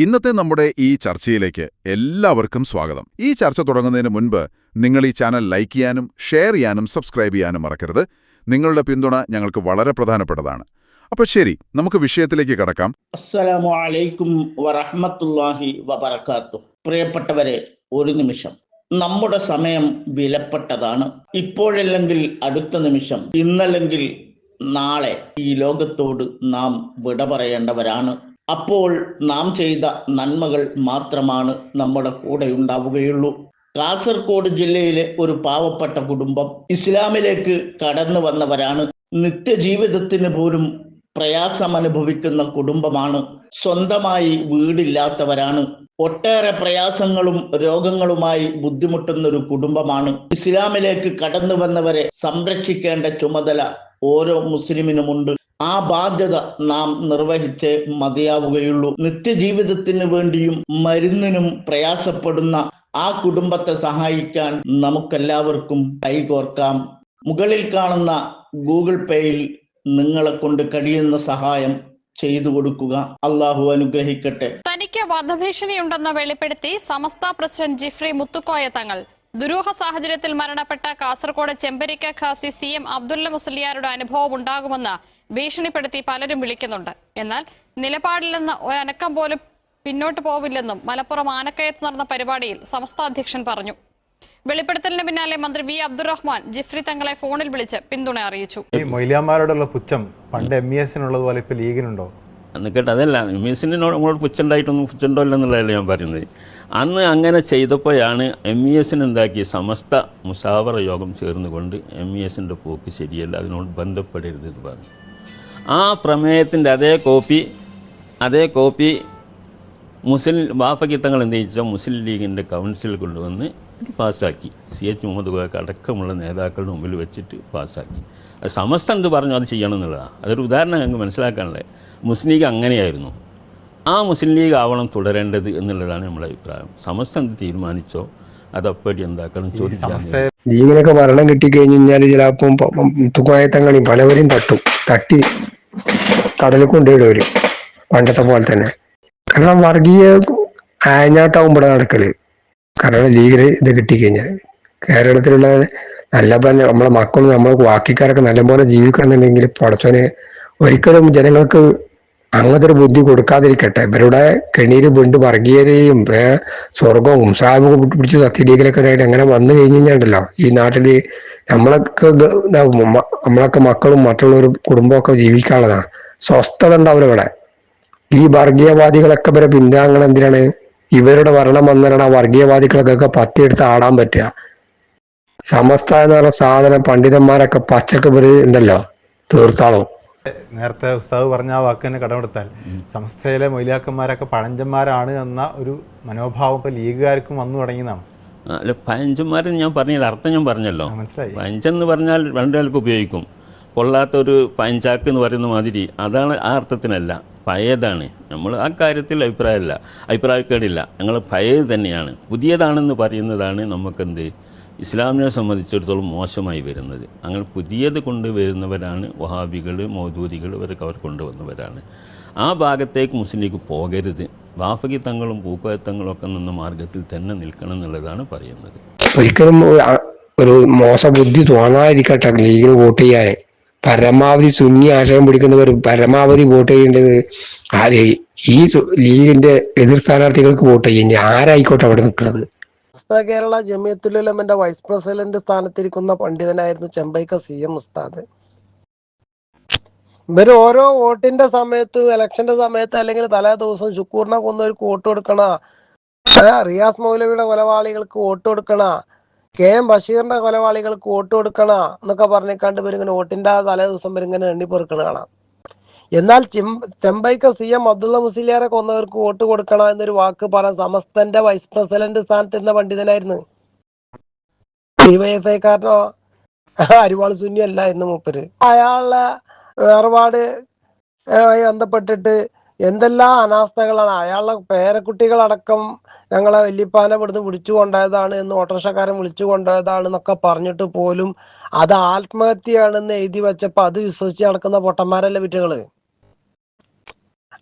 ഇന്നത്തെ നമ്മുടെ ഈ ചർച്ചയിലേക്ക് എല്ലാവർക്കും സ്വാഗതം. ഈ ചർച്ച തുടങ്ങുന്നതിന് മുൻപ് നിങ്ങൾ ഈ ചാനൽ ലൈക്ക് ചെയ്യാനും ഷെയർ ചെയ്യാനും സബ്സ്ക്രൈബ് ചെയ്യാനും മറക്കരുത്. നിങ്ങളുടെ പിന്തുണ ഞങ്ങൾക്ക് വളരെ പ്രധാനപ്പെട്ടതാണ്. അപ്പോൾ ശരി നമുക്ക് വിഷയത്തിലേക്ക് കടക്കാം. അസ്സലാമു അലൈക്കും വറഹ്മത്തുള്ളാഹി പ്രിയപ്പെട്ടവരെ ഒരു നിമിഷം. നമ്മുടെ സമയം വിലപ്പെട്ടതാണ്. ഇപ്പോഴല്ലെങ്കിൽ അടുത്ത നിമിഷം. ഇന്നല്ലെങ്കിൽ നാളെ ഈ ലോകത്തോട് നാം വിട പറയേണ്ടവരാണ് അപ്പോൾ നാം ചെയ്ത നന്മകൾ മാത്രമാണ് നമ്മുടെ കൂടെ ഉണ്ടാവുകയുള്ളൂ. കാസർഗോഡ് ജില്ലയിലെ ഒരു പാവപ്പെട്ട കുടുംബം ഇസ്ലാമിലേക്ക് കടന്നു വന്നവരാണ്. നിത്യജീവിതത്തിന് പോലും പ്രയാസം അനുഭവിക്കുന്ന കുടുംബമാണ്. സ്വന്തമായി വീടില്ലാത്തവരാണ്. ഒട്ടേറെ പ്രയാസങ്ങളും രോഗങ്ങളുമായി ബുദ്ധിമുട്ടുന്ന ഒരു കുടുംബമാണ്. ഇസ്ലാമിലേക്ക് കടന്നു വന്നവരെ സംരക്ഷിക്കേണ്ട ചുമതല ഓരോ മുസ്ലിമിനുമുണ്ട്. ആ ബാധ്യത നാം നിർവഹിച്ച് മതിയാവുകയുള്ളൂ. നിത്യജീവിതത്തിന് വേണ്ടിയും മരുന്നിനും പ്രയാസപ്പെടുന്ന ആ കുടുംബത്തെ സഹായിക്കാൻ നമുക്കെല്ലാവർക്കും കൈകോർക്കാം. മുകളിൽ കാണുന്ന ഗൂഗിൾ പേയിൽ നിങ്ങളെ കൊണ്ട് കഴിയുന്ന സഹായം ചെയ്തു കൊടുക്കുക. അള്ളാഹു അനുഗ്രഹിക്കട്ടെ. തനിക്ക് വധഭീഷണിയുണ്ടെന്ന് വെളിപ്പെടുത്തി സമസ്ത പ്രസിഡന്റ് ജിഫ്രി മുത്തുക്കോയ തങ്ങൾ ദുരൂഹ സാഹചര്യത്തിൽ മരണപ്പെട്ട കാസർകോട് ചെമ്പരിക്ക ഖാസി സി എം അബ്ദുല്ല മുസ്ലിയാരുടെ അനുഭവം ഉണ്ടാകുമെന്ന് ഭീഷണിപ്പെടുത്തി പലരും വിളിക്കുന്നുണ്ട്. എന്നാൽ നിലപാടിൽ നിന്ന് ഒരനക്കം പോലും പിന്നോട്ട് പോവില്ലെന്നും മലപ്പുറം ആനക്കയത്ത് നടന്ന പരിപാടിയിൽ സംസ്ഥാന അധ്യക്ഷൻ പറഞ്ഞു. വെളിപ്പെടുത്തലിന് പിന്നാലെ മന്ത്രി വി അബ്ദുറഹ്മാൻ ജിഫ്രി തങ്ങളെ ഫോണിൽ വിളിച്ച് പിന്തുണ അറിയിച്ചു. ഈ മൊയ്ലിയാമാരോടുള്ള പുച്ഛം പണ്ട് എം ഇ എസിനുള്ളതുപോലെ ഇപ്പൊ ലീഗിനുണ്ടോ? എന്നിട്ട് അതല്ല എം ഇ എസിനോട് പുച്ഛണ്ടായിട്ടൊന്നും പുച്ഛണ്ടോ ഇല്ലെന്നുള്ളതല്ല ഞാൻ പറയുന്നത്. അന്ന് അങ്ങനെ ചെയ്തപ്പോഴാണ് എം ഇ എസിന് എന്താക്കി സമസ്ത മുസാവറ യോഗം ചേർന്നുകൊണ്ട് എം ഇ എസിന്റെ പോക്ക് ശരിയല്ല അതിനോട് ബന്ധപ്പെടരുത് എന്ന് പറഞ്ഞു. ആ പ്രമേയത്തിന്റെ അതേ കോപ്പി അതേ കോപ്പി മുസ്ലിം വാഫകിത്തങ്ങൾ എന്ത് ചെയ്യിച്ചാൽ മുസ്ലിം ലീഗിന്റെ കൗൺസിൽ കൊണ്ടുവന്ന് പാസ്സാക്കി. സി എച്ച് മുഹമ്മദ് കോയക്ക് അടക്കമുള്ള നേതാക്കളുടെ മുമ്പിൽ വെച്ചിട്ട് പാസ്സാക്കി. അത് സമസ്ത എന്ത് പറഞ്ഞു? അത് ചെയ്യണം എന്നുള്ളതാണ് അതൊരു ഉദാഹരണം ഞങ്ങൾക്ക് മനസ്സിലാക്കാനുള്ളത്. മുസ്ലിം ലീഗ് അങ്ങനെയായിരുന്നു. ആ മുസ്ലിം ലീഗ് ആവണം തുടരേണ്ടത് എന്നുള്ളതാണ് നമ്മുടെ അഭിപ്രായം. സമസ്ത എന്ത് തീരുമാനിച്ചോ അതപ്പടി എന്താക്കണം സമസ്തയെ ലീഗിനൊക്കെ ഭരണം കിട്ടിക്കഴിഞ്ഞ് കഴിഞ്ഞാൽ ചിലപ്പം തുക്കായത്തങ്ങളെയും പലവരെയും തട്ടും. തട്ടി കടലിൽ കൊണ്ടുപോയിടും പണ്ടത്തെ പോലെ തന്നെ. കാരണം വർഗീയ അയഞ്ഞാട്ടാവും ഇവിടെ നടക്കൽ. കാരണം ലീഗിന് ഇത് കിട്ടിക്കഴിഞ്ഞാൽ കേരളത്തിലുള്ള നല്ല പോലെ നമ്മളെ മക്കളും നമ്മളെ ബാക്കിക്കാരൊക്കെ നല്ലപോലെ ജീവിക്കണമെന്നുണ്ടെങ്കിൽ പടച്ചോന് ഒരിക്കലും ജനങ്ങൾക്ക് അങ്ങനത്തെ ബുദ്ധി കൊടുക്കാതിരിക്കട്ടെ. ഇവരുടെ കെണീര് വീണ്ട് വർഗീയതയും സ്വർഗവും സാബ് പിടിച്ച് സത്യഡീകലൊക്കെ ആയിട്ട് അങ്ങനെ വന്നു കഴിഞ്ഞുണ്ടല്ലോ ഈ നാട്ടിൽ നമ്മളൊക്കെ നമ്മളൊക്കെ മക്കളും മറ്റുള്ളവർ കുടുംബമൊക്കെ ജീവിക്കാനുള്ളതാണ് സ്വസ്ഥത ഉണ്ടാവില്ല ഇവിടെ. ഈ വർഗീയവാദികളൊക്കെ ഇവരെ പിന്താങ്ങണം എന്തിനാണ്? ഇവരുടെ ഭരണം വന്നിട്ടാണ് ആ വർഗീയവാദികൾക്കൊക്കെ പത്തിയെടുത്ത് ആടാൻ പറ്റുക. സമസ്ത എന്ന് പറഞ്ഞ സാധനം പണ്ഡിതന്മാരൊക്കെ പച്ചക്ക് ഉണ്ടല്ലോ തീർത്താളും. നേരത്തെ ഉസ്താദ് പറഞ്ഞ ആ വാക്ക് തന്നെ കടമെടുത്താൽ. സംസ്ഥയിലെ മൊയിലാക്കന്മാരൊക്കെ പഴഞ്ചന്മാരാണ് എന്ന ഒരു മനോഭാവം ഇപ്പൊ ലീഗുകാർക്കും വന്നു തുടങ്ങിയതാണ്. അല്ല പഞ്ചന്മാരെന്ന് ഞാൻ പറഞ്ഞത് അർത്ഥം ഞാൻ പറഞ്ഞല്ലോ. മനസ്സിലായി. പഞ്ചെന്ന് പറഞ്ഞാൽ രണ്ടുപേർക്ക് ഉപയോഗിക്കും. കൊള്ളാത്തൊരു പഞ്ചാക്ക് എന്ന് പറയുന്ന മാതിരി. അതാണ് ആ അർത്ഥത്തിനല്ല. പഴയതാണ്. നമ്മൾ ആ കാര്യത്തിൽ അഭിപ്രായമില്ല. അഭിപ്രായക്കേടില്ല. ഞങ്ങൾ പഴയത് തന്നെയാണ്. പുതിയതാണെന്ന് പറയുന്നതാണ് നമുക്കെന്ത്? ഇസ്ലാമിനെ സംബന്ധിച്ചിടത്തോളം മോശമായി വരുന്നത്. അങ്ങനെ പുതിയത് കൊണ്ടുവരുന്നവരാണ് വഹാബികൾ മൗദൂദികൾ ഇവരൊക്കെ അവർ കൊണ്ടുവന്നവരാണ്. ആ ഭാഗത്തേക്ക് മുസ്ലിം ലീഗ് പോകരുത്. വാഫകി തങ്ങളും പൂക്കോയത്തങ്ങളും ഒക്കെ നിന്ന മാർഗത്തിൽ തന്നെ നിൽക്കണം എന്നുള്ളതാണ് പറയുന്നത്. ഒരിക്കലും ഒരു മോശബുദ്ധി തോന്നാതിരിക്കട്ടെ. ലീഗിന് വോട്ട് ചെയ്യാൻ. പരമാവധി സുന്നി ആശയം പിടിക്കുന്നവർ പരമാവധി വോട്ട് ചെയ്യേണ്ടത് ആര്? ഈ ലീഗിന്റെ എതിർ സ്ഥാനാർത്ഥികൾക്ക് വോട്ട് ചെയ്യുന്ന ആരായിക്കോട്ടെ അവിടെ നിൽക്കുന്നത്? ഉസ്താ കേരള ജമിയത്തുലമന്റെ വൈസ് പ്രസിഡന്റ് സ്ഥാനത്തിരിക്കുന്ന പണ്ഡിതനായിരുന്നു ചെമ്പൈക്ക സി എം ഉസ്താദ്. ഇവർ ഓരോ വോട്ടിന്റെ സമയത്തും ഇലക്ഷന്റെ സമയത്ത് അല്ലെങ്കിൽ തലേ ദിവസം ശുക്കൂറിനെ കൊന്നവർക്ക് വോട്ട് കൊടുക്കണ റിയാസ് മൗലവിയുടെ കൊലപാളികൾക്ക് വോട്ട് കൊടുക്കണ കെ എം ബഷീറിന്റെ കൊലപാളികൾക്ക് വോട്ട് കൊടുക്കണ എന്നൊക്കെ പറഞ്ഞിക്കാണ്ട് ഇവരിങ്ങനെ വോട്ടിന്റെ തലേ ദിവസം ഇവരിങ്ങനെ എണ്ണിപ്പെറുക്കണ കാണാം. എന്നാൽ ചെമ്പൈക്ക സി എം അബ്ദുള്ള മുസ്ലിയാരെ കൊന്നവർക്ക് വോട്ട് കൊടുക്കണം എന്നൊരു വാക്ക് പറയാൻ സമസ്തന്റെ വൈസ് പ്രസിഡന്റ് സ്ഥാനത്ത് എന്ന പണ്ഡിതനായിരുന്നു. ഡിവൈഎഫ്ഐക്കാരനോ അരിവാൾ സുന്നിയല്ല എന്ന് മൂപ്പര്. അയാളെ വേർപാട് ബന്ധപ്പെട്ടിട്ട് എന്തെല്ലാം അനാസ്ഥകളാണ് അയാളുടെ പേരക്കുട്ടികളടക്കം ഞങ്ങളെ വല്യപ്പാനെ ഇവിടുന്ന് വിളിച്ചു കൊണ്ടായതാണ് എന്ന് ഓട്ടോറിക്ഷക്കാരൻ വിളിച്ചു കൊണ്ടായതാണ് എന്നൊക്കെ പറഞ്ഞിട്ട് പോലും അത് ആത്മഹത്യയാണെന്ന് എഴുതി വെച്ചപ്പോൾ അത് വിശ്വസിച്ച് നടക്കുന്ന പൊട്ടന്മാരല്ലേ വിറ്റുകൾ?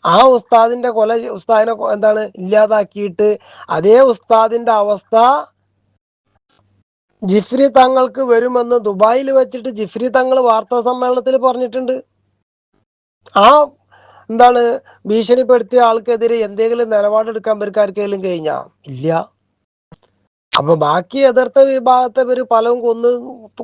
ആ ഉസ്താദിന്റെ കൊല ഉസ്താദിനെ എന്താണ് ഇല്ലാതാക്കിയിട്ട് അതേ ഉസ്താദിന്റെ അവസ്ഥ ജിഫ്രി തങ്ങൾക്ക് വരുമെന്ന് ദുബായിൽ വെച്ചിട്ട് ജിഫ്രി തങ്ങൾ വാർത്താ സമ്മേളനത്തിൽ പറഞ്ഞിട്ടുണ്ട്. ആ എന്താണ് ഭീഷണിപ്പെടുത്തിയ ആൾക്കെതിരെ എന്തെങ്കിലും നിലപാടെടുക്കാൻ ഇവർക്ക് ആർക്കെങ്കിലും കഴിഞ്ഞാ? ഇല്ല. അപ്പൊ ബാക്കി എതിർത്ത വിഭാഗത്തെ പേര് പലവും കൊന്ന്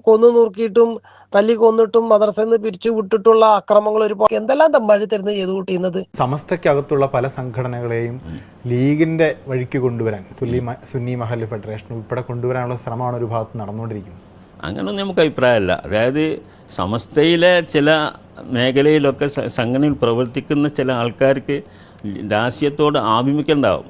കൊന്നു നുറുക്കിയിട്ടും തല്ലി കൊന്നിട്ടും മദ്രസയിൽ നിന്ന് പിരിച്ചു വിട്ടിട്ടുള്ള അക്രമങ്ങൾ ഒരു എന്തെല്ലാം തമ്പാഴി തരുന്ന ചെയ്തു കൂട്ടിയുന്നത് സമസ്തയ്ക്കകത്തുള്ള പല സംഘടനകളെയും ലീഗിന്റെ വഴിക്ക് കൊണ്ടുവരാൻ സുല്ലി സുന്നി മഹൽ ഫെഡറേഷൻ ഉൾപ്പെടെ കൊണ്ടുവരാനുള്ള ശ്രമമാണ് ഒരു ഭാഗത്ത് നടന്നുകൊണ്ടിരിക്കുന്നത്. അങ്ങനൊന്നും നമുക്ക് അഭിപ്രായമല്ല. അതായത് സമസ്തയിലെ ചില മേഖലയിലൊക്കെ സംഘടനയിൽ പ്രവർത്തിക്കുന്ന ചില ആൾക്കാർക്ക് രാഷ്ട്രീയത്തോട് ആഭിമുഖ്യം ഉണ്ടാവും.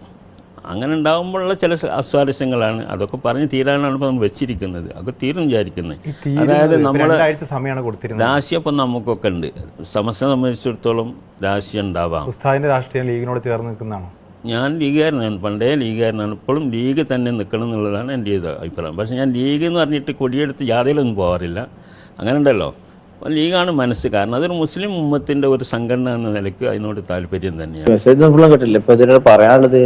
അങ്ങനെ ഉണ്ടാകുമ്പോഴുള്ള ചില അസ്വാരസ്യങ്ങളാണ്. അതൊക്കെ പറഞ്ഞ് തീരാനാണ് ഇപ്പോൾ നമ്മൾ വെച്ചിരിക്കുന്നത്. അതൊക്കെ തീരും വിചാരിക്കുന്നത് അതായത് നമ്മൾ സമയമാണ് കൊടുത്തിരുന്നത്. രാശി അപ്പം നമുക്കൊക്കെ ഉണ്ട്. സമസ്യ സംബന്ധിച്ചിടത്തോളം രാശി ഉണ്ടാവാം. ഉസ്താദിന്റെ രാഷ്ട്രീയം ലീഗിനോട് ചേർന്ന് നിൽക്കുന്നതാണ്? ഞാൻ ലീഗുകാരനാണ്. പണ്ടേ ലീഗുകാരനാണ്. ഇപ്പോഴും ലീഗ് തന്നെ നിൽക്കണം എന്നുള്ളതാണ് എന്റെ ഇത് അഭിപ്രായം. പക്ഷേ ഞാൻ ലീഗ് എന്ന് പറഞ്ഞിട്ട് കൊടിയെടുത്ത് ജാതിയിലൊന്നും പോകാറില്ല അങ്ങനെ ഉണ്ടല്ലോ. അപ്പോൾ ലീഗാണ് മനസ്സ്. കാരണം അതൊരു മുസ്ലിം ഉമ്മത്തിന്റെ ഒരു സംഘടന എന്ന നിലയ്ക്ക് അതിനോട് താല്പര്യം തന്നെയാണ്. മെസ്സേജ് ഫുള്ളും കിട്ടില്ല ഇപ്പോൾ ഇതിനോട് പറയാനുള്ളത്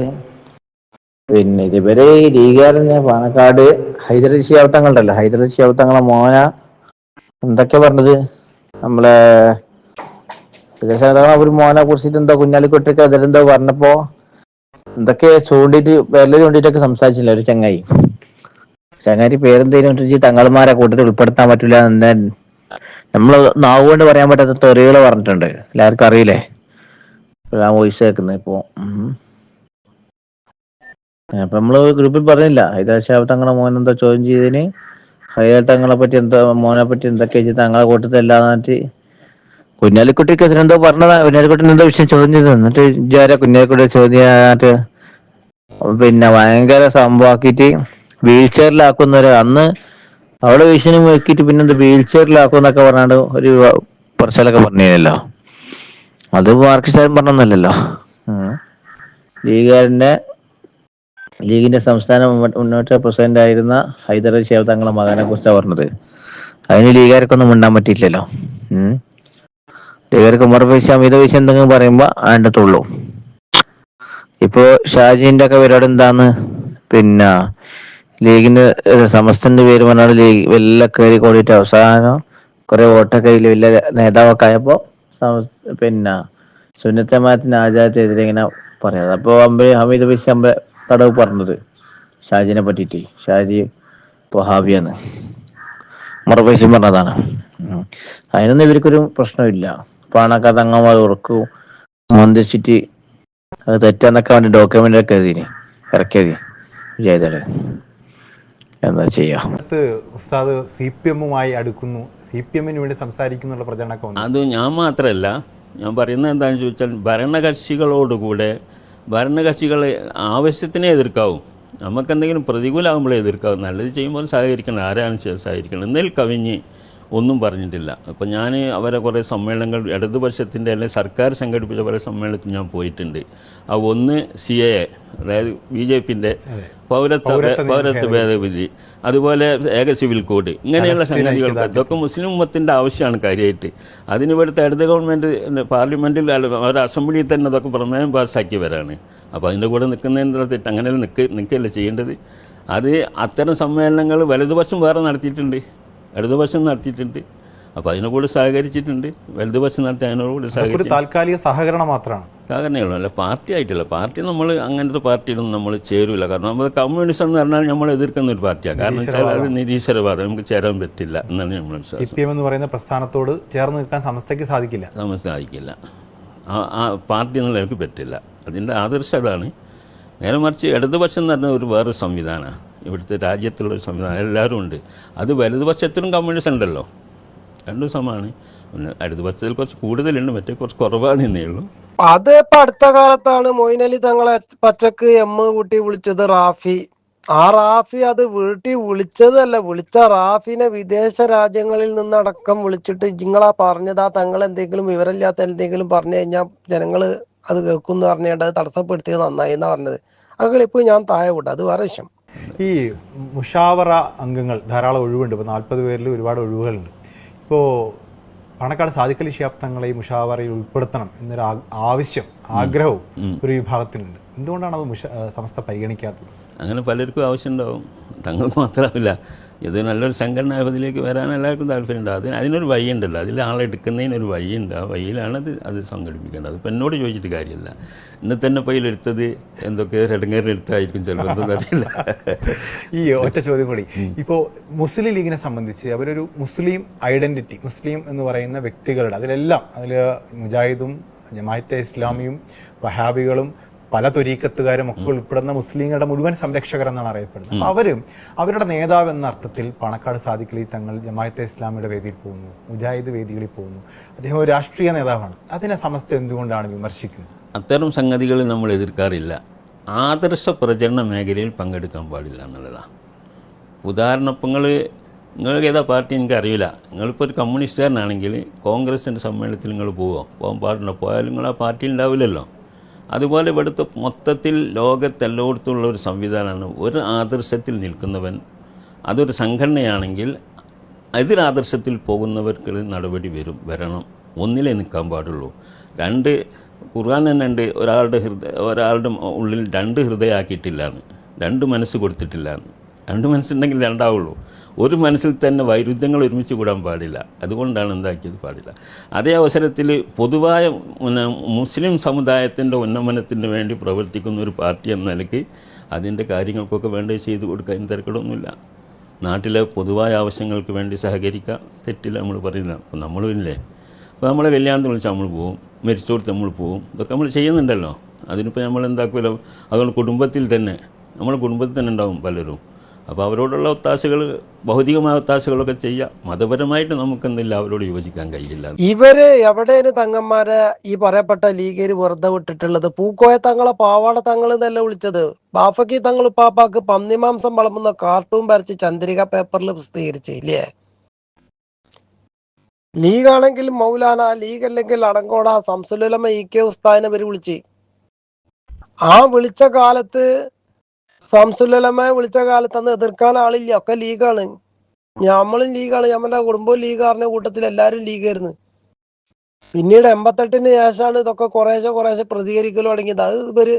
പിന്നെ ഇതുവരെ ഈ ലീഗുകാരൻ പാണക്കാട് ഹൈദരലി ശിയാവത്തങ്ങളുണ്ടല്ലോ ഹൈദരലി ശിയാവത്തങ്ങളെ മോന എന്തൊക്കെ പറഞ്ഞത്? നമ്മളെ ഒരു മോനെ കുറിച്ചിട്ട് എന്തോ കുഞ്ഞാലിക്കുട്ടിക്ക് അതിലെന്തോ പറഞ്ഞപ്പോ എന്തൊക്കെ ചൂണ്ടിട്ട് വിരൽ ചൂണ്ടിട്ടൊക്കെ സംസാരിച്ചില്ല ഒരു ചങ്ങായി? ചങ്ങാരി പേരെന്തേലും തങ്ങൾമാരെ കൂട്ടത്തിൽ ഉൾപ്പെടുത്താൻ പറ്റില്ല എന്ന് നമ്മൾ നാവുകൊണ്ട് പറയാൻ പറ്റാത്ത തെറികൾ പറഞ്ഞിട്ടുണ്ട്. എല്ലാവർക്കും അറിയില്ലേ? ഞാൻ വോയിസ് കേൾക്കുന്നത് ഇപ്പോ. അപ്പൊ നമ്മൾ ഗ്രൂപ്പിൽ പറഞ്ഞില്ല. ഹൈദരാശാബ് തങ്ങളെ മോൻ എന്താ ചോദ്യം ചെയ്തതിന്. ഹൈദർ തങ്ങളെ പറ്റി എന്താ മോനെ പറ്റി എന്തൊക്കെ ചെയ്ത് തങ്ങളെ കൂട്ടത്തിൽ കുഞ്ഞാലിക്കുട്ടി കുഞ്ഞാലിക്കുട്ടിക്ക് എന്തോ പറഞ്ഞതാ. കുഞ്ഞാലിക്കുട്ടിന് എന്തോ വിഷയം ചോദ്യം ചെയ്തത്. എന്നിട്ട് വിചാര കുഞ്ഞാലിക്കുട്ടി ചോദ്യം ചെയ്യാനായിട്ട് പിന്നെ ഭയങ്കര സംഭവമാക്കിയിട്ട് വീൽ ചെയറിലാക്കുന്നവര്. അന്ന് അവിടെ വിഷയം മുഴക്കിയിട്ട് പിന്നെ എന്ത് വീൽ ചെയറിലാക്കുന്നൊക്കെ പറഞ്ഞാണ്ട് ഒരു പറച്ചിലൊക്കെ പറഞ്ഞില്ലല്ലോ അത് മാർക്കിസ്റ്റാരും പറഞ്ഞൊന്നുമല്ലല്ലോ. ഉം. ലീഗുകാരന്റെ ലീഗിന്റെ സംസ്ഥാന മുന്നോ- മുന്നോട്ട പ്രസിഡന്റ് ആയിരുന്ന ഹൈദർ അലി ഷേബ് തങ്ങളെ മകനെ കുറിച്ചാണ് പറഞ്ഞത്. അതിന് ലീഗുകാർക്കൊന്നും മിണ്ടാൻ പറ്റിയില്ലല്ലോ ഉം. ലീഗുകാർക്ക് ഉമർ ഫൈസ അമിത വിഷയം എന്തെങ്കിലും പറയുമ്പോ ആണ്ടത്തുള്ളൂ. തുള്ളു ഇപ്പോ ഷാജിന്റെ ഒക്കെ പരിപാടി എന്താന്ന്? പിന്നെ ലീഗിന്റെ സമസ്തന്റെ പേര് പറഞ്ഞാൽ ലീഗ് വല്ല കയറി കൂടിയിട്ട് അവസാനം കുറെ വോട്ടൊക്കെ ഇല്ല വല്ല നേതാവൊക്കെ ആയപ്പോ പിന്നെ സുന്നത്തമാത്തിന് ആചാരത്തിനെതിരെ ഇങ്ങനെ പറയാം. അപ്പൊ അമ്പ ഹമീദ് അമ്പ തടവ് പറഞ്ഞത്. ഷാജിനെ പറ്റിയിട്ട്. ഷാജി വഹാബിയെന്ന് മറുപൈസി പറഞ്ഞതാണ്. അതിനൊന്നും ഇവർക്കൊരു പ്രശ്നമില്ല. പാണക്കാ തങ്ങന്മാർ ഉറക്കും മന്ദിച്ചിട്ട് അത് തെറ്റാന്നൊക്കെ അവന്റെ ഡോക്യുമെന്റ് ഒക്കെ എഴുതിന് ഇറക്കിയത് ചെയ്തത് എന്താ ചെയ്യാ? ഉസ്താദ് സി പി എമ്മുമായി അടുക്കുന്നു. സി പി എമ്മിന് വേണ്ടി സംസാരിക്കുന്നുള്ള പ്രചരണമൊക്കെ അത് ഞാൻ മാത്രമല്ല ഞാൻ പറയുന്നത് എന്താണെന്ന് ചോദിച്ചാൽ ഭരണകക്ഷികളോടുകൂടെ ഭരണകക്ഷികളെ ആവശ്യത്തിനെ എതിർക്കാവും. നമുക്കെന്തെങ്കിലും പ്രതികൂലമാകുമ്പോഴേ എതിർക്കാവും. നല്ലത് ചെയ്യുമ്പോൾ സഹകരിക്കണം. ആരാണ് സഹകരിക്കണം? എന്നതിൽ കവിഞ്ഞ് ഒന്നും പറഞ്ഞിട്ടില്ല. അപ്പോൾ ഞാൻ അവരെ കുറേ സമ്മേളനങ്ങൾ ഇടതുപക്ഷത്തിന്റെ അല്ലെങ്കിൽ സർക്കാർ സംഘടിപ്പിച്ച കുറേ സമ്മേളനത്തിൽ ഞാൻ പോയിട്ടുണ്ട്. ആ ഒന്ന് സി എ അതായത് ബി ജെ പിന്റെ പൗരത്വ പൗരത്വ ഭേദഗതി. അതുപോലെ ഏക സിവിൽ കോഡ്. ഇങ്ങനെയുള്ള സംഗതികൾ ഇതൊക്കെ മുസ്ലിം ഉമ്മത്തിന്റെ ആവശ്യമാണ് കാര്യമായിട്ട്. അതിന് ഇവിടുത്തെ ഇടത് ഗവൺമെന്റ് പാർലമെന്റിൽ അവരുടെ അസംബ്ലിയിൽ തന്നെ അതൊക്കെ പ്രമേയം പാസ്സാക്കിയവരാണ് അപ്പോൾ അതിന്റെ കൂടെ നിൽക്കുന്നതിന്റെ തെറ്റ്? അങ്ങനെയല്ല നിൽക്ക നിൽക്കുകയല്ല ചെയ്യേണ്ടത്? അത് അത്തരം സമ്മേളനങ്ങൾ വലതുപക്ഷം വേറെ നടത്തിയിട്ടുണ്ട്. ഇടതുപക്ഷം നടത്തിയിട്ടുണ്ട്. അപ്പോൾ അതിനോട് കൂടെ സഹകരിച്ചിട്ടുണ്ട്. വലതുപക്ഷം നടത്തി അതിനോട് സഹകരിച്ചു താൽക്കാലിക സഹകരണം മാത്രമാണ്. അങ്ങനെയുള്ളൂ അല്ല പാർട്ടി ആയിട്ടില്ല പാർട്ടി നമ്മൾ അങ്ങനത്തെ പാർട്ടിയിലൊന്നും നമ്മൾ ചേരൂല. കാരണം നമ്മൾ കമ്മ്യൂണിസം എന്ന് പറഞ്ഞാൽ നമ്മൾ എതിർക്കുന്ന ഒരു പാർട്ടിയാണ് കാരണം വെച്ചാൽ അത് നിരീശ്വരവാദം. നമുക്ക് ചേരാൻ പറ്റില്ല എന്നാണ് നമ്മൾ സി പി എം എന്ന് പറയുന്ന പ്രസ്ഥാനത്തോട് ചേർന്ന് നിൽക്കാൻ സമസ്തയ്ക്ക് സാധിക്കില്ല. സാധിക്കില്ല. ആ ആ പാർട്ടി എന്നുള്ള എനിക്ക് പറ്റില്ല. അതിന്റെ ആദർശം അതാണ് നേരെ മറിച്ച് ഇടതുപക്ഷം എന്ന് പറഞ്ഞ ഒരു വേറെ സംവിധാനമാണ്. ഇവിടുത്തെ രാജ്യത്തുള്ള ഒരു സംവിധാനം. എല്ലാവരും ഉണ്ട്. അത് വലതുപക്ഷത്തിലും കമ്മ്യൂണിസ്റ്റ് ഉണ്ടല്ലോ. രണ്ടും സമാണ്. ഇടതുപക്ഷത്തിൽ കുറച്ച് കൂടുതലുണ്ട്. മറ്റേ കുറച്ച് കുറവാണ് എന്നേ ഉള്ളൂ. അത് ഇപ്പൊ അടുത്ത കാലത്താണ് മൊയിനലി തങ്ങളെ പച്ചക്ക് എം കൂട്ടി വിളിച്ചത് റാഫി. ആ റാഫി അത് വീട്ടി വിളിച്ചതല്ല. വിളിച്ച റാഫിനെ വിദേശ രാജ്യങ്ങളിൽ നിന്നടക്കം വിളിച്ചിട്ട് ഇജിങ്ങളാ പറഞ്ഞത് ആ തങ്ങൾ എന്തെങ്കിലും വിവരമില്ലാത്ത എന്തെങ്കിലും പറഞ്ഞു കഴിഞ്ഞാൽ ജനങ്ങൾ അത് കേൾക്കും എന്ന് പറഞ്ഞുകൊണ്ട് അത് തടസ്സപ്പെടുത്തിയത് നന്നായി എന്നാ പറഞ്ഞത്. ആ ക്ലിപ്പ് ഞാൻ താഴെ വിട്ടു അത് വേറെ വിഷയം. ഈ മുഷാവറ അംഗങ്ങൾ ധാരാളം ഒഴിവുണ്ട്. ഇപ്പോൾ നാൽപ്പത് പേരിൽ ഒരുപാട് ഒഴിവുകളുണ്ട്. ഇപ്പോൾ പാണക്കാട് സാധിക്കലി ശാപ്തങ്ങളെ ഈ മുഷാവറയിൽ ഉൾപ്പെടുത്തണം എന്നൊരു ആവശ്യം ആഗ്രഹവും ഒരു വിഭാഗത്തിനുണ്ട്. എന്തുകൊണ്ടാണ് അത് മുഷ സമസ്ത പരിഗണിക്കാത്തത്? അങ്ങനെ പലർക്കും ആവശ്യമുണ്ടാവും. തങ്ങൾക്ക് മാത്രമല്ല. ഇത് നല്ലൊരു സംഘടനാപതിലേക്ക് വരാൻ എല്ലാവർക്കും താല്പര്യമുണ്ട്. അതിന് അതിനൊരു വഴിയുണ്ടല്ലോ. അതിൽ ആളെടുക്കുന്നതിനൊരു വഴിയുണ്ട്. ആ വഴിയിലാണ് അത് അത് സംഘടിപ്പിക്കേണ്ടത്. അതിപ്പോൾ എന്നോട് ചോദിച്ചിട്ട് കാര്യമില്ല. ഇന്ന് തന്നെ പോയി എടുത്തത് എന്തൊക്കെ രടങ്ങേറിനെടുത്തായിരിക്കും ചിലപ്പോൾ അറിയില്ല. ഈ ഒറ്റ ചോദ്യം കൂടി. ഇപ്പോൾ മുസ്ലിം ലീഗിനെ സംബന്ധിച്ച് അവരൊരു മുസ്ലിം ഐഡന്റിറ്റി മുസ്ലിം എന്ന് പറയുന്ന വ്യക്തികളുടെ അതിലെല്ലാം അതിൽ മുജാഹിദും ജമാഅത്തെ ഇസ്ലാമിയും വഹാബികളും പല തൊരീക്കത്തുകാരും ഒക്കെ ഉൾപ്പെടുന്ന മുസ്ലിങ്ങളുടെ മുഴുവൻ സംരക്ഷകർ എന്നാണ് അറിയപ്പെടുന്നത്. അപ്പൊ അവരും അവരുടെ നേതാവ് എന്ന അർത്ഥത്തിൽ പണക്കാട് സാദിഖലി തങ്ങൾ ജമാഅത്തെ ഇസ്ലാമിയുടെ വേദിയിൽ പോകുന്നു. മുജാഹിദ് വേദികളിൽ പോകുന്നു. അദ്ദേഹം ഒരു രാഷ്ട്രീയ നേതാവാണ്. അതിനെ സമസ്ത എന്തുകൊണ്ടാണ് വിമർശിക്കുന്നത്? അത്തരം സംഗതികൾ നമ്മൾ എതിർക്കാറില്ല. ആദർശ പ്രചരണ മേഖലയിൽ പങ്കെടുക്കാൻ പാടില്ല എന്നുള്ളതാണ്. ഉദാഹരണപ്പങ്ങൾ നിങ്ങൾ നിങ്ങൾക്ക് ഏതാ പാർട്ടി എനിക്ക് അറിയില്ല. നിങ്ങളിപ്പോൾ ഒരു കമ്മ്യൂണിസ്റ്റുകാരനാണെങ്കിൽ കോൺഗ്രസിന്റെ സമ്മേളനത്തിൽ നിങ്ങൾ പോവോ? പോകാൻ പാടില്ല. പോയാലും നിങ്ങൾ ആ പാർട്ടി ഉണ്ടാവില്ലല്ലോ. അതുപോലെ ഇവിടുത്തെ മൊത്തത്തിൽ ലോകത്തെല്ലായിടത്തുള്ള ഒരു സംവിധാനമാണ്. ഒരു ആദർശത്തിൽ നിൽക്കുന്നവൻ അതൊരു സംഘടനയാണെങ്കിൽ എതിരാദർശത്തിൽ പോകുന്നവർക്ക് നടപടി വരും വരണം. ഒന്നിലേ നിൽക്കാൻ പാടുള്ളൂ. രണ്ട് ഖുർആൻ തന്നെ ഉണ്ട് ഒരാളുടെ ഹൃദയ ഒരാളുടെ ഉള്ളിൽ രണ്ട് ഹൃദയമാക്കിയിട്ടില്ലാന്ന് രണ്ട് മനസ്സ് കൊടുത്തിട്ടില്ലാന്ന്. രണ്ട് മനസ്സുണ്ടെങ്കിൽ രണ്ടാവുള്ളൂ. ഒരു മനസ്സിൽ തന്നെ വൈരുദ്ധ്യങ്ങൾ ഒരുമിച്ച് കൂടാൻ പാടില്ല. അതുകൊണ്ടാണ് എന്താക്കിയത് പാടില്ല. അതേ അവസരത്തിൽ പൊതുവായ മുസ്ലിം സമുദായത്തിന്റെ ഉന്നമനത്തിന് വേണ്ടി പ്രവർത്തിക്കുന്ന ഒരു പാർട്ടി എന്ന നിലയ്ക്ക് അതിന്റെ കാര്യങ്ങൾക്കൊക്കെ വേണ്ടി ചെയ്തു കൊടുക്കാൻ തിരക്കടൊന്നുമില്ല. നാട്ടിലെ പൊതുവായ ആവശ്യങ്ങൾക്ക് വേണ്ടി സഹകരിക്കുക. തെറ്റില്ല നമ്മൾ പറയുന്നത്. അപ്പോൾ നമ്മളും ഇല്ലേ? അപ്പോൾ നമ്മളെ കല്യാണത്തിന് വിളിച്ചാൽ നമ്മൾ പോവും. മരിച്ചോടത്ത് നമ്മൾ പോവും. ഇതൊക്കെ നമ്മൾ ചെയ്യുന്നുണ്ടല്ലോ. അതിനിപ്പോൾ നമ്മൾ എന്താക്കുമല്ലോ? അതുകൊണ്ട് കുടുംബത്തിൽ തന്നെ. നമ്മുടെ കുടുംബത്തിൽ തന്നെ ഉണ്ടാവും പലരും. അപ്പോൾ അവരോടുള്ള ഒത്താശകൾ ഭൗതികമായ ഒത്താശകളൊക്കെ ചെയ്യാം. മതപരമായിട്ട് നമുക്കെന്തില്ല അവരോട് യോജിക്കാൻ കഴിയില്ല. ഇവർ എവിടെയാണ് തങ്ങന്മാരെ ഈ പറയപ്പെട്ട ലീഗേര് വെറുതെ വിട്ടിട്ടുള്ളത്? പൂക്കോയ തങ്ങളെ പാവാട തങ്ങൾ എന്നല്ല വിളിച്ചത്? ബാഫക്കി തങ്ങൾ പാപ്പാക്ക് പന്നിമാംസം വളമുന്ന കാർട്ടൂൺ വരച്ച് ചന്ദ്രിക പേപ്പറിൽ പ്രസിദ്ധീകരിച്ചില്ലേ ഇല്ലേ? ലീഗ് ആണെങ്കിൽ മൗലാന ലീഗ് അല്ലെങ്കിൽ അടങ്കോട സംസുലമ ഇ കെ ഉസ്താദിനെ വരെ വിളിച്ച്. ആ വിളിച്ച കാലത്ത് സംസുലമയെ വിളിച്ച കാലത്ത് അന്ന് എതിർക്കാൻ ആളില്ല. ഒക്കെ ലീഗാണ്. ഞമ്മളും ലീഗാണ്. ഞമ്മളുടെ കുടുംബവും ലീഗാറിന്റെ കൂട്ടത്തിൽ എല്ലാരും ലീഗായിരുന്നു. പിന്നീട് എൺപത്തെട്ടിന് ശേഷമാണ് ഇതൊക്കെ കുറേശ്ശെ കുറേശ്ശെ പ്രതികരിക്കൽ തുടങ്ങിയത്. അത് ഇവർ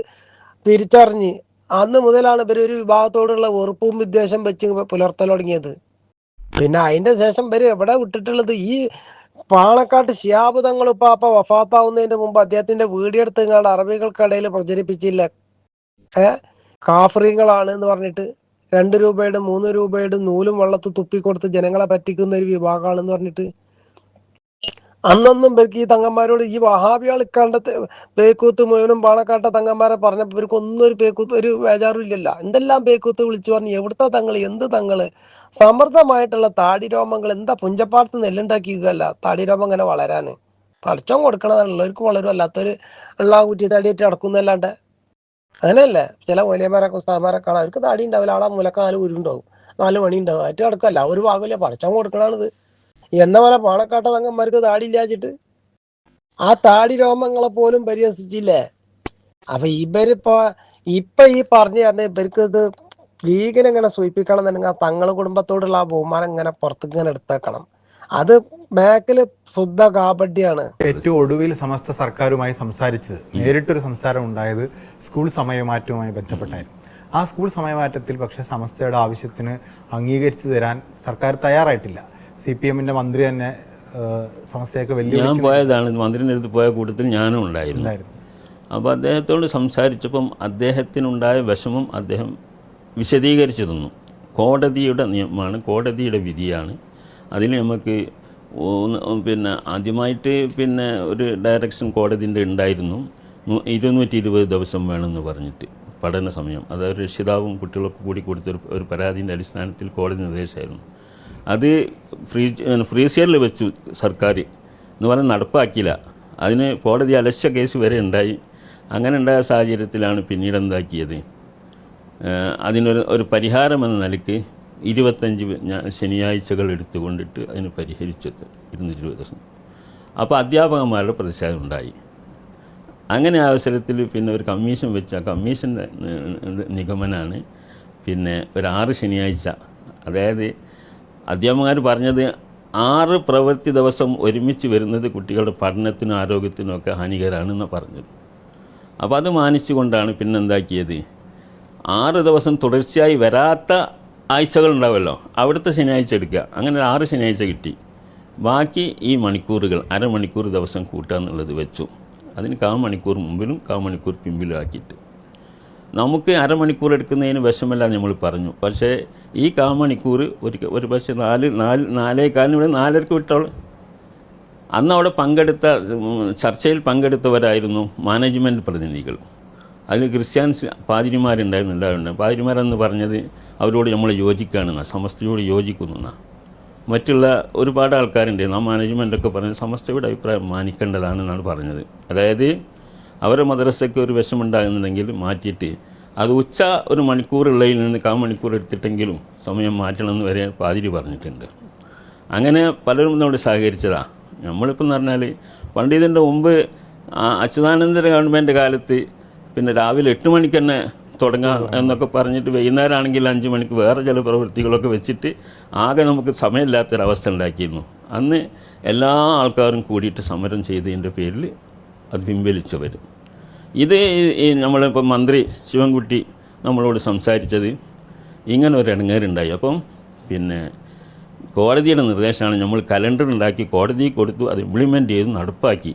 തിരിച്ചറിഞ്ഞ് അന്ന് മുതലാണ് ഇവർ ഒരു വിഭാഗത്തോടുള്ള വെറുപ്പും വിദ്വേഷം വെച്ച് പുലർത്തൽ തുടങ്ങിയത്. പിന്നെ അതിന്റെ ശേഷം ഇവർ എവിടെ വിട്ടിട്ടുള്ളത്? ഈ പാണക്കാട്ട് തങ്ങൾ ഇപ്പൊ അപ്പൊ വഫാത്താവുന്നതിന്റെ മുമ്പ് അദ്ദേഹത്തിന്റെ വീടിയെടുത്ത് എടുത്തുങ്ങാണ്ട് അറബികൾക്കിടയിൽ പ്രചരിപ്പിച്ചില്ല. ഏ? കാഫറിങ്ങളാണ് എന്ന് പറഞ്ഞിട്ട് രണ്ട് രൂപയുടെ മൂന്ന് രൂപയുടെ നൂലും വെള്ളത്ത് തുപ്പിക്കൊടുത്ത് ജനങ്ങളെ പറ്റിക്കുന്ന ഒരു വിഭാഗമാണെന്ന് പറഞ്ഞിട്ട് അന്നൊന്നും ഇവർക്ക് ഈ തങ്ങന്മാരോട് ഈ വഹാബികൾ കണ്ട പേക്കൂത്ത് മുഴുവനും പാണക്കാട്ട തങ്ങന്മാരെ പറഞ്ഞപ്പോൾ ഇവർക്ക് ഒന്നും ഒരു പേക്കൂത്ത് ഒരു വേജാറും ഇല്ലല്ല. എന്തെല്ലാം പേക്കൂത്ത് വിളിച്ചു പറഞ്ഞു? എവിടുത്തെ തങ്ങൾ എന്ത് തങ്ങൾ സമൃദ്ധമായിട്ടുള്ള താടിരോമങ്ങൾ എന്താ പുഞ്ചപ്പാടത്ത് നെല്ലുണ്ടാക്കിയല്ല താടിരോമം ഇങ്ങനെ വളരാന്. പഠിച്ചോ കൊടുക്കണതാണല്ലോ. അവർക്ക് വളരും അല്ലാത്തൊരു ഉള്ള കുറ്റി താടിയേറ്റ് നടക്കുന്നല്ലാണ്ട്. അങ്ങനെയല്ലേ ചില വലിയമാരൊക്കെ ഉസ്താദ്മാരെ കാണാം. അവർക്ക് താടി ഉണ്ടാവില്ല. ആളെ മുലക്കാൽ ഉരുണ്ടാവും നാല് മണി ഉണ്ടാവും. ആയിട്ട് അടക്കമല്ല ഒരു ഭാഗമില്ല. പഠിച്ചാൽ കൊടുക്കണാണിത്. എന്ന പോലെ പാണക്കാട്ട തങ്ങന്മാർക്ക് താടി ഇല്ലാച്ചിട്ട്. ആ താടി രോമങ്ങളെ പോലും പരിഹസിച്ചില്ലേ? അപ്പൊ ഇവരിപ്പോ ഇപ്പൊ ഈ പറഞ്ഞു തന്നെ ഇവർക്ക് ഇത് ലീഗിനെ ഇങ്ങനെ സൂചിപ്പിക്കണം എന്നുണ്ടെങ്കിൽ ആ തങ്ങളെ കുടുംബത്തോടുള്ള ആ ബഹുമാനം ഇങ്ങനെ പുറത്തേക്ക് ഇങ്ങനെ എടുത്തേക്കണം. അത് ബാക്കിൽ ശുദ്ധ കാബഡിയാണ് ഏറ്റവും ഒടുവിൽ സമസ്ത സർക്കാരുമായി സംസാരിച്ചത് നേരിട്ടൊരു സംസാരം ഉണ്ടായത് സ്കൂൾ സമയമാറ്റവുമായി ബന്ധപ്പെട്ടായിരുന്നു. ആ സ്കൂൾ സമയമാറ്റത്തിൽ പക്ഷേ സമസ്തയുടെ ആവശ്യത്തിന് അംഗീകരിച്ചു തരാൻ സർക്കാർ തയ്യാറായിട്ടില്ല. സി പി എമ്മിന്റെ മന്ത്രി തന്നെ സമസ്തയൊക്കെ വലിയ ഞാൻ പോയതാണ് മന്ത്രിന്റെ അടുത്ത് പോയ കൂട്ടത്തിൽ ഞാനും ഉണ്ടായിരുന്നു. അപ്പോൾ അദ്ദേഹത്തോട് സംസാരിച്ചപ്പം അദ്ദേഹത്തിനുണ്ടായ വിഷമം അദ്ദേഹം വിശദീകരിച്ചു തന്നു. കോടതിയുടെ നിയമമാണ് കോടതിയുടെ വിധിയാണ്. അതിൽ നമുക്ക് പിന്നെ ആദ്യമായിട്ട് പിന്നെ ഒരു ഡയറക്ഷൻ കോടതിന്റെ ഉണ്ടായിരുന്നു. ഇരുന്നൂറ്റി ഇരുപത് ദിവസം വേണമെന്ന് പറഞ്ഞിട്ട് പഠന സമയം. അതായത് രക്ഷിതാവും കുട്ടികളൊക്കെ കൂടി കൊടുത്തൊരു ഒരു പരാതിന്റെ അടിസ്ഥാനത്തിൽ കോടതി നിർദ്ദേശമായിരുന്നു. അത് ഫ്രീ ഫ്രീസിയറിൽ വെച്ചു സർക്കാർ. എന്ന് പറഞ്ഞാൽ നടപ്പാക്കിയില്ല. അതിന് കോടതി അലക്ഷ്യ കേസ് വരെ ഉണ്ടായി. അങ്ങനെ ഉണ്ടായ സാഹചര്യത്തിലാണ് പിന്നീട് എന്താക്കിയത്. അതിനൊരു ഒരു പരിഹാരം എന്ന നിലയ്ക്ക് ഇരുപത്തഞ്ച് ശനിയാഴ്ചകൾ എടുത്തുകൊണ്ടിട്ട് അതിന് പരിഹരിച്ചത് ഇരുന്നൂറ്റി ഇരുപത് ദിവസം. അപ്പോൾ അധ്യാപകന്മാരുടെ പ്രതിഷേധം ഉണ്ടായി. അങ്ങനെ അവസരത്തിൽ പിന്നെ ഒരു കമ്മീഷൻ വെച്ച ആ കമ്മീഷന്റെ നിഗമനാണ് പിന്നെ ഒരു ആറ് ശനിയാഴ്ച. അതായത് അധ്യാപകന്മാർ പറഞ്ഞത് ആറ് പ്രവൃത്തി ദിവസം ഒരുമിച്ച് വരുന്നത് കുട്ടികളുടെ പഠനത്തിനും ആരോഗ്യത്തിനും ഒക്കെ ഹാനികരാണെന്ന് പറഞ്ഞത്. അപ്പോൾ അത് മാനിച്ചുകൊണ്ടാണ് പിന്നെന്താക്കിയത്? ആറ് ദിവസം തുടർച്ചയായി വരാത്ത ആഴ്ചകൾ ഉണ്ടാവുമല്ലോ അവിടുത്തെ ശനിയാഴ്ച എടുക്കുക. അങ്ങനെ ഒരു ആറ് ശനിയാഴ്ച കിട്ടി. ബാക്കി ഈ മണിക്കൂറുകൾ അരമണിക്കൂർ ദിവസം കൂട്ടുക എന്നുള്ളത് വെച്ചു. അതിന് കാ മണിക്കൂർ മുമ്പിലും കാ മണിക്കൂർ പിമ്പിലും ആക്കിയിട്ട്. നമുക്ക് അരമണിക്കൂർ എടുക്കുന്നതിന് വിഷമല്ല നമ്മൾ പറഞ്ഞു. പക്ഷേ ഈ കാ മണിക്കൂർ ഒരു ഒരു പക്ഷേ നാല് നാല് നാലേകാലിന് ഇവിടെ നാലരക്ക് വിട്ടോളൂ. അന്ന് അവിടെ പങ്കെടുത്ത ചർച്ചയിൽ പങ്കെടുത്തവരായിരുന്നു മാനേജ്മെന്റ് പ്രതിനിധികൾ. അതിൽ ക്രിസ്ത്യാനിസ് പാതിരിമാരുണ്ടായിരുന്നു പാതിരിമാരെന്ന് പറഞ്ഞത് അവരോട് നമ്മൾ യോജിക്കുകയാണെന്ന സമസ്തയോട് യോജിക്കുന്നു മറ്റുള്ള ഒരുപാട് ആൾക്കാരുണ്ട് ആ മാനേജ്മെന്റൊക്കെ പറഞ്ഞ് സമസ്തയുടെ അഭിപ്രായം മാനിക്കേണ്ടതാണെന്നാണ് പറഞ്ഞത്. അതായത് അവരെ മദ്രസയ്ക്ക് ഒരു വിഷമുണ്ടാകുന്നുണ്ടെങ്കിൽ മാറ്റിയിട്ട് അത് ഉച്ച ഒരു മണിക്കൂറുള്ളതിൽ നിന്ന് കാ മണിക്കൂർ എടുത്തിട്ടെങ്കിലും സമയം മാറ്റണമെന്ന് വരെ പാതിരി പറഞ്ഞിട്ടുണ്ട്. അങ്ങനെ പലരും നമ്മുടെ സഹകരിച്ചതാണ് നമ്മളിപ്പോൾ എന്ന് പറഞ്ഞാൽ പണ്ട് ഇതിന്റെ മുമ്പ് അച്യുതാനന്ദ ഗവൺമെന്റ് കാലത്ത് പിന്നെ രാവിലെ എട്ട് മണിക്ക് തന്നെ തുടങ്ങാം എന്നൊക്കെ പറഞ്ഞിട്ട് വൈകുന്നേരം ആണെങ്കിൽ അഞ്ച് മണിക്ക് വേറെ ചില പ്രവൃത്തികളൊക്കെ വെച്ചിട്ട് ആകെ നമുക്ക് സമയമില്ലാത്തൊരവസ്ഥ ഉണ്ടാക്കിയിരുന്നു. അന്ന് എല്ലാ ആൾക്കാരും കൂടിയിട്ട് സമരം ചെയ്തതിന്റെ പേരിൽ അത് പിൻവലിച്ചവർ ഇത് ഈ നമ്മളിപ്പോൾ മന്ത്രി ശിവൻകുട്ടി നമ്മളോട് സംസാരിച്ചത് ഇങ്ങനെ ഒരു ഇടങ്ങേറുണ്ടായി. അപ്പം പിന്നെ കോടതിയുടെ നിർദ്ദേശമാണ് നമ്മൾ കലണ്ടർ ഉണ്ടാക്കി കോടതിയിൽ കൊടുത്തു അത് ഇംപ്ലിമെന്റ് ചെയ്ത് നടപ്പാക്കി.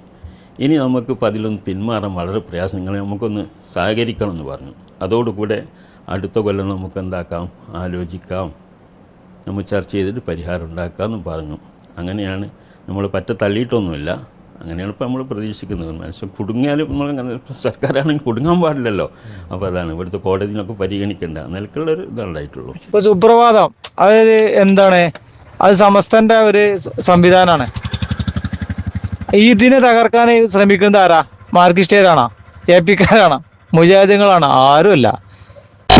ഇനി നമുക്ക് ഇപ്പോൾ അതിലൊന്ന് പിന്മാറാൻ വളരെ പ്രയാസം. നിങ്ങൾ നമുക്കൊന്ന് സഹകരിക്കണം എന്ന് പറഞ്ഞു. അതോടുകൂടെ അടുത്ത കൊല്ലം നമുക്ക് എന്താക്കാം? ആലോചിക്കാം. നമ്മൾ ചർച്ച ചെയ്തിട്ട് പരിഹാരം ഉണ്ടാക്കാമെന്ന് പറഞ്ഞു. അങ്ങനെയാണ് നമ്മൾ പറ്റ തള്ളിയിട്ടൊന്നുമില്ല. അങ്ങനെയാണ് ഇപ്പോൾ നമ്മൾ പ്രതീക്ഷിക്കുന്നത്. മനുഷ്യൻ കുടുങ്ങിയാലും നമ്മൾ സർക്കാരാണെങ്കിൽ കുടുങ്ങാൻ പാടില്ലല്ലോ. അപ്പോൾ അതാണ് ഇവിടുത്തെ കോടതിനൊക്കെ പരിഗണിക്കേണ്ട. നിലക്കുള്ളൊരു ഇതുണ്ടായിട്ടുള്ളൂ ഇപ്പോൾ സുപ്രഭാതം. അതായത് എന്താണ്? അത് സമസ്തന്റെ ഒരു സംവിധാനമാണ്. ഇതിനെ തകർക്കാൻ ശ്രമിക്കുന്നത് ആരാ? മാർക്കിസ്റ്റുകാരാണോ എ പിക്കാരാണോ? മുജാഹിദുകളാണോ ആരുമല്ല.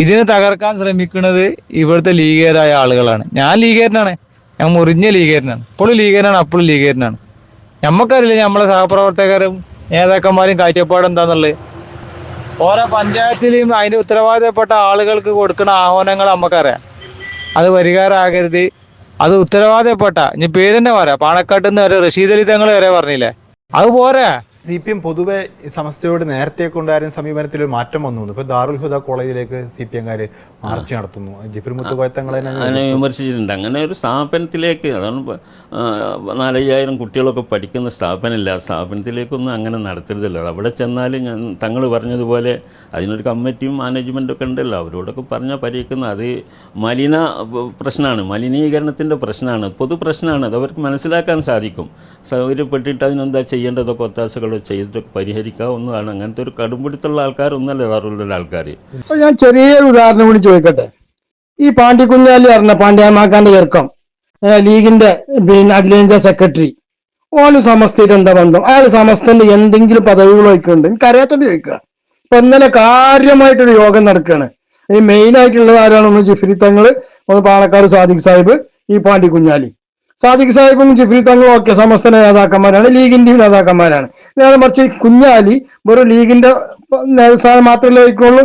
ഇതിനെ തകർക്കാൻ ശ്രമിക്കുന്നത് ഇവിടുത്തെ ലീഗേരായ ആളുകളാണ്. ഞാൻ ലീഗേരനാണ് ഞാൻ മുറിഞ്ഞ ലീഗേരനാണ് ഇപ്പോഴും ലീഗേരനാണ് അപ്പോഴും ലീഗേരനാണ് നമുക്കറിയില്ല നമ്മളെ സഹപ്രവർത്തകരും നേതാക്കന്മാരും കാഴ്ചപ്പാട് എന്താന്നുള്ളത്. ഓരോ പഞ്ചായത്തിലെയും അതിന് ഉത്തരവാദിത്തപ്പെട്ട ആളുകൾക്ക് കൊടുക്കുന്ന ആഹ്വാനങ്ങൾ നമുക്കറിയാം. അത് പരിഹാരമാകരുത്. അത് ഉത്തരവാദിത്തപ്പെട്ട ഇനി പേര് തന്നെ പറയാം. പാണക്കാട്ട് നിന്ന് വരെ റഷീദ് അലി തങ്ങൾ വരെ പറഞ്ഞില്ലേ? അത് പോരാ? സി പി എം പൊതുവെ സമസ്തയോട് നേരത്തെ കൊണ്ടായിരുന്ന സമീപനത്തിൽ ഒരു മാറ്റം വന്നു ഇപ്പൊ ദാറുൽ ഹുദ കോളേജിലേക്ക് സി പി എംകാര് മാർച്ച് നടത്തുന്നു. ജിഫിർ മുത്തുകോയത്തങ്ങളെ വിമർശിച്ചിട്ടുണ്ട്. അങ്ങനെ ഒരു സ്ഥാപനത്തിലേക്ക് അതാണ് നാലയ്യായിരം കുട്ടികളൊക്കെ പഠിക്കുന്ന സ്ഥാപനമില്ല. ആ സ്ഥാപനത്തിലേക്കൊന്നും അങ്ങനെ നടത്തരുതല്ലോ. അവിടെ ചെന്നാൽ ഞാൻ തങ്ങൾ പറഞ്ഞതുപോലെ അതിനൊരു കമ്മിറ്റിയും മാനേജ്മെന്റും ഒക്കെ ഉണ്ടല്ലോ. അവരോടൊക്കെ പറഞ്ഞാൽ പരിഹരിക്കുന്ന അത് മലിന പ്രശ്നമാണ്. മലിനീകരണത്തിന്റെ പ്രശ്നമാണ്. പൊതു പ്രശ്നമാണ് അത് അവർക്ക് മനസ്സിലാക്കാൻ സാധിക്കും. സൗകര്യപ്പെട്ടിട്ട് അതിനെന്താ ചെയ്യേണ്ടതൊക്കെ ഒത്താശകൾ ചെയ്തിട്ടൊക്കെ പരിഹരിക്കാവുന്നതാണ്. അങ്ങനത്തെ ഒരു കടുംപിടുത്തുള്ള ആൾക്കാരൊന്നല്ല വേറുള്ള ആൾക്കാർ ഞാൻ ചെറിയൊരു ഉദാഹരണം കൂടി ചോദിക്കട്ടെ? ഈ പാണ്ടിക്കുഞ്ഞാലി പറഞ്ഞ പാണ്ഡ്യാമാക്കാന്റെ ചെറുക്കം ലീഗിന്റെ പിന്നെ അഖിലേന്ത്യാ സെക്രട്ടറി ഓന് സമസ്തയുടെ എന്താ ബന്ധം? അയാൾ സമസ്തന്റെ എന്തെങ്കിലും പദവികളൊക്കെ ഉണ്ട് എനിക്ക് അറിയാത്തോണ്ട് ചോദിക്കുക. ഇപ്പൊ ഇന്നലെ കാര്യമായിട്ടൊരു യോഗം നടക്കുകയാണ്. ഈ മെയിൻ ആയിട്ടുള്ളത് ആരാണ് ഒന്ന് ജിഫ്രി തങ്ങൾ ഒന്ന് പാണക്കാട് സാദിഖ് സാഹിബ് ഈ പാണ്ടിക്കുഞ്ഞാലി സാദിഖ് സാഹിബും ജിഫ്രി തങ്ങളും ഒക്കെ സമസ്ത നേതാക്കന്മാരാണ് ലീഗിന്റെയും നേതാക്കന്മാരാണ്. നേരെ മറിച്ച് കുഞ്ഞാലി വെറും ലീഗിന്റെ നേതൃസ്ഥാനം മാത്രമല്ലേ വഹിക്കുള്ളൂ?